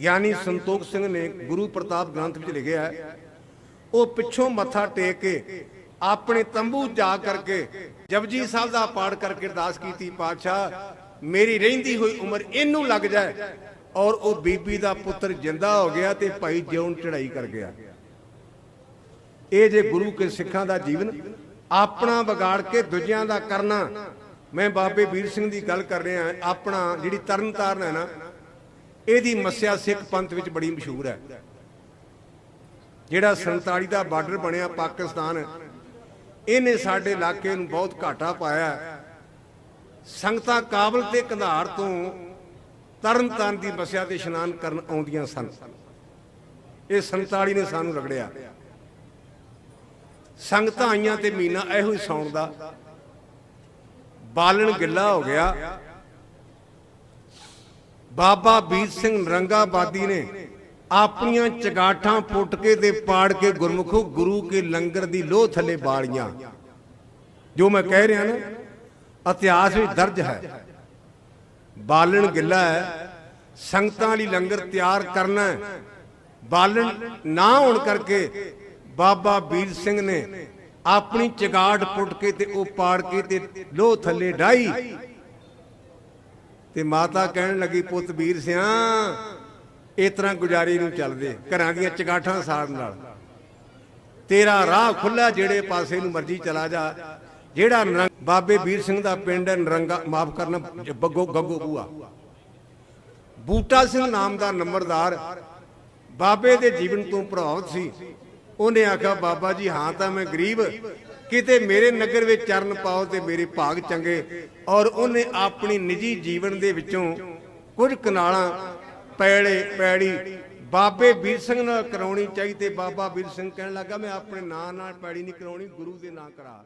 ਗਿਆਨੀ ਸੰਤੋਖ ਸਿੰਘ ਨੇ ਗੁਰੂ ਪ੍ਰਤਾਪ ਗ੍ਰੰਥ ਵਿੱਚ ਲਿਖਿਆ ਹੈ, ਉਹ ਪਿੱਛੋਂ ਮੱਥਾ ਟੇਕ ਕੇ ਆਪਣੇ ਤੰਬੂ ਜਾ ਕਰਕੇ ਜਪਜੀ ਸਾਹਿਬ ਦਾ ਪਾਠ ਕਰਕੇ ਅਰਦਾਸ ਕੀਤੀ, ਪਾਤਸ਼ਾਹ ਮੇਰੀ ਰਹਿੰਦੀ ਹੋਈ ਉਮਰ ਇਹਨੂੰ ਲੱਗ ਜਾਏ। ਔਰ ਉਹ ਬੀਬੀ ਦਾ ਪੁੱਤਰ ਜਿੰਦਾ ਹੋ ਗਿਆ ਤੇ ਭਾਈ ਜਿਉਣ ਚੜਾਈ ਕਰ ਗਿਆ। ਇਹ ਜੇ ਗੁਰੂ ਕੇ ਸਿੱਖਾਂ ਦਾ ਜੀਵਨ ਆਪਣਾ ਵਿਗਾੜ ਕੇ ਦੂਜਿਆਂ ਦਾ ਕਰਨਾ, ਮੈਂ ਬਾਬੇ ਵੀਰ ਸਿੰਘ ਦੀ ਗੱਲ ਕਰ ਰਿਹਾ ਆਪਣਾ ਜਿਹੜੀ ਤਰਨ ਤਾਰਨ ਹੈ ਨਾ, ਇਹਦੀ ਮੱਸਿਆ ਸਿੱਖ ਪੰਥ ਵਿੱਚ ਬੜੀ ਮਸ਼ਹੂਰ ਹੈ। ਜਿਹੜਾ 47 ਦਾ ਬਾਰਡਰ ਬਣਿਆ ਪਾਕਿਸਤਾਨ, ਇਹਨੇ ਸਾਡੇ ਇਲਾਕੇ ਨੂੰ ਬਹੁਤ ਘਾਟਾ ਪਾਇਆ। ਸੰਗਤਾਂ ਕਾਬਲ ਤੇ ਕੰਧਾਰ ਤੋਂ ਤਰਨਤਾਰਨ ਦੀ ਮੱਸਿਆ ਤੇ ਇਸ਼ਨਾਨ ਕਰਨ ਆਉਂਦੀਆਂ ਸਨ। ਇਹ 47 ਨੇ ਸਾਨੂੰ ਰਗੜਿਆ। ਸੰਗਤਾਂ ਆਈਆਂ ਤੇ ਮੀਨਾ ਇਹੋ ਹੀ ਸੌਣ ਦਾ। ਬਾਲਣ ਗਿੱਲਾ ਹੋ ਗਿਆ। ਬਾਬਾ ਬੀਰ ਸਿੰਘ ਨਰੰਗਾਬਾਦੀ ਨੇ ਆਪਣੀਆਂ ਚਗਾਠਾਂ ਪੁੱਟ ਕੇ ਤੇ ਪਾੜ ਕੇ ਗੁਰਮੁਖੋ ਗੁਰੂ ਕੇ ਲੰਗਰ ਦੀ ਲੋਹ ਥੱਲੇ ਬਾਲੀਆਂ। ਜੋ ਮੈਂ ਕਹਿ ਰਿਹਾ ਨਾ ਇਤਿਹਾਸ ਵਿੱਚ ਦਰਜ ਹੈ। ਬਾਲਣ ਗਿੱਲਾ ਹੈ। ਸੰਗਤਾਂ ਲਈ ਲੰਗਰ ਤਿਆਰ ਕਰਨਾ ਹੈ। ਬਾਲਣ ਨਾ ਹੋਣ ਕਰਕੇ ਬਾਬਾ ਵੀਰ ਸਿੰਘ ਨੇ ਆਪਣੀ ਚਗਾੜ ਪੁੱਟ ਕੇ ਤੇ ਉਹ ਪਾੜ ਕੇ ਤੇ ਲੋਹ ਥੱਲੇ ਡਾਈ ਤੇ ਮਾਤਾ ਕਹਿਣ ਲੱਗੀ, ਪੁੱਤ ਵੀਰ ਸਿਆ, ਇਸ ਤਰ੍ਹਾਂ ਗੁਜ਼ਾਰੀ ਨੂੰ ਚੱਲਦੇ। ਘਰਾਂ ਦੀਆਂ ਚਗਾਠਾਂ ਸਾੜਨ ਨਾਲ। ਤੇਰਾ ਰਾਹ ਖੁੱਲਾ ਜਿਹੜੇ ਪਾਸੇ ਨੂੰ ਮਰਜ਼ੀ ਚਲਾ ਜਾ। ਜਿਹੜਾ ਨਰੰਗ- ਬਾਬੇ ਵੀਰ ਸਿੰਘ ਦਾ ਪਿੰਡ ਹੈ ਨਰੰਗਾ, ਮਾਫ ਕਰਨਾ ਬੱਗੋ ਗੱਗੋ ਬੂਆ। ਬੂਟਾ ਸਿੰਘ ਨਾਮ ਦਾ ਨੰਬਰਦਾਰ ਬਾਬੇ ਦੇ ਜੀਵਨ ਤੋਂ ਪ੍ਰਭਾਵਿਤ ਸੀ। ਉਹਨੇ ਆਖਿਆ, ਬਾਬਾ ਜੀ, ਹਾਂ ਤਾਂ ਮੈਂ ਗਰੀਬ, ਕਿਤੇ ਮੇਰੇ ਨਗਰ ਵਿੱਚ ਚਰਨ ਪਾਓ ਤੇ ਮੇਰੇ ਭਾਗ ਚੰਗੇ। ਔਰ ਉਹਨੇ ਆਪਣੀ ਨਿੱਜੀ ਜੀਵਨ ਦੇ ਵਿੱਚੋਂ ਕੁਝ ਕਨਾਲਾਂ, ਪੈੜੇ, ਪੈੜੀ ਬਾਬੇ ਵੀਰ ਸਿੰਘ ਨਾਲ ਕਰਾਉਣੀ ਚਾਹੀਦੀ ਬਾਬਾ ਵੀਰ ਸਿੰਘ ਕਹਿਣ ਲੱਗਾ, ਮੈਂ ਆਪਣੇ ਨਾਂ ਨਾਲ ਪੈੜੀ ਨਹੀਂ ਕਰਾਉਣੀ, ਗੁਰੂ ਦੇ ਨਾਂ ਕਰਾ।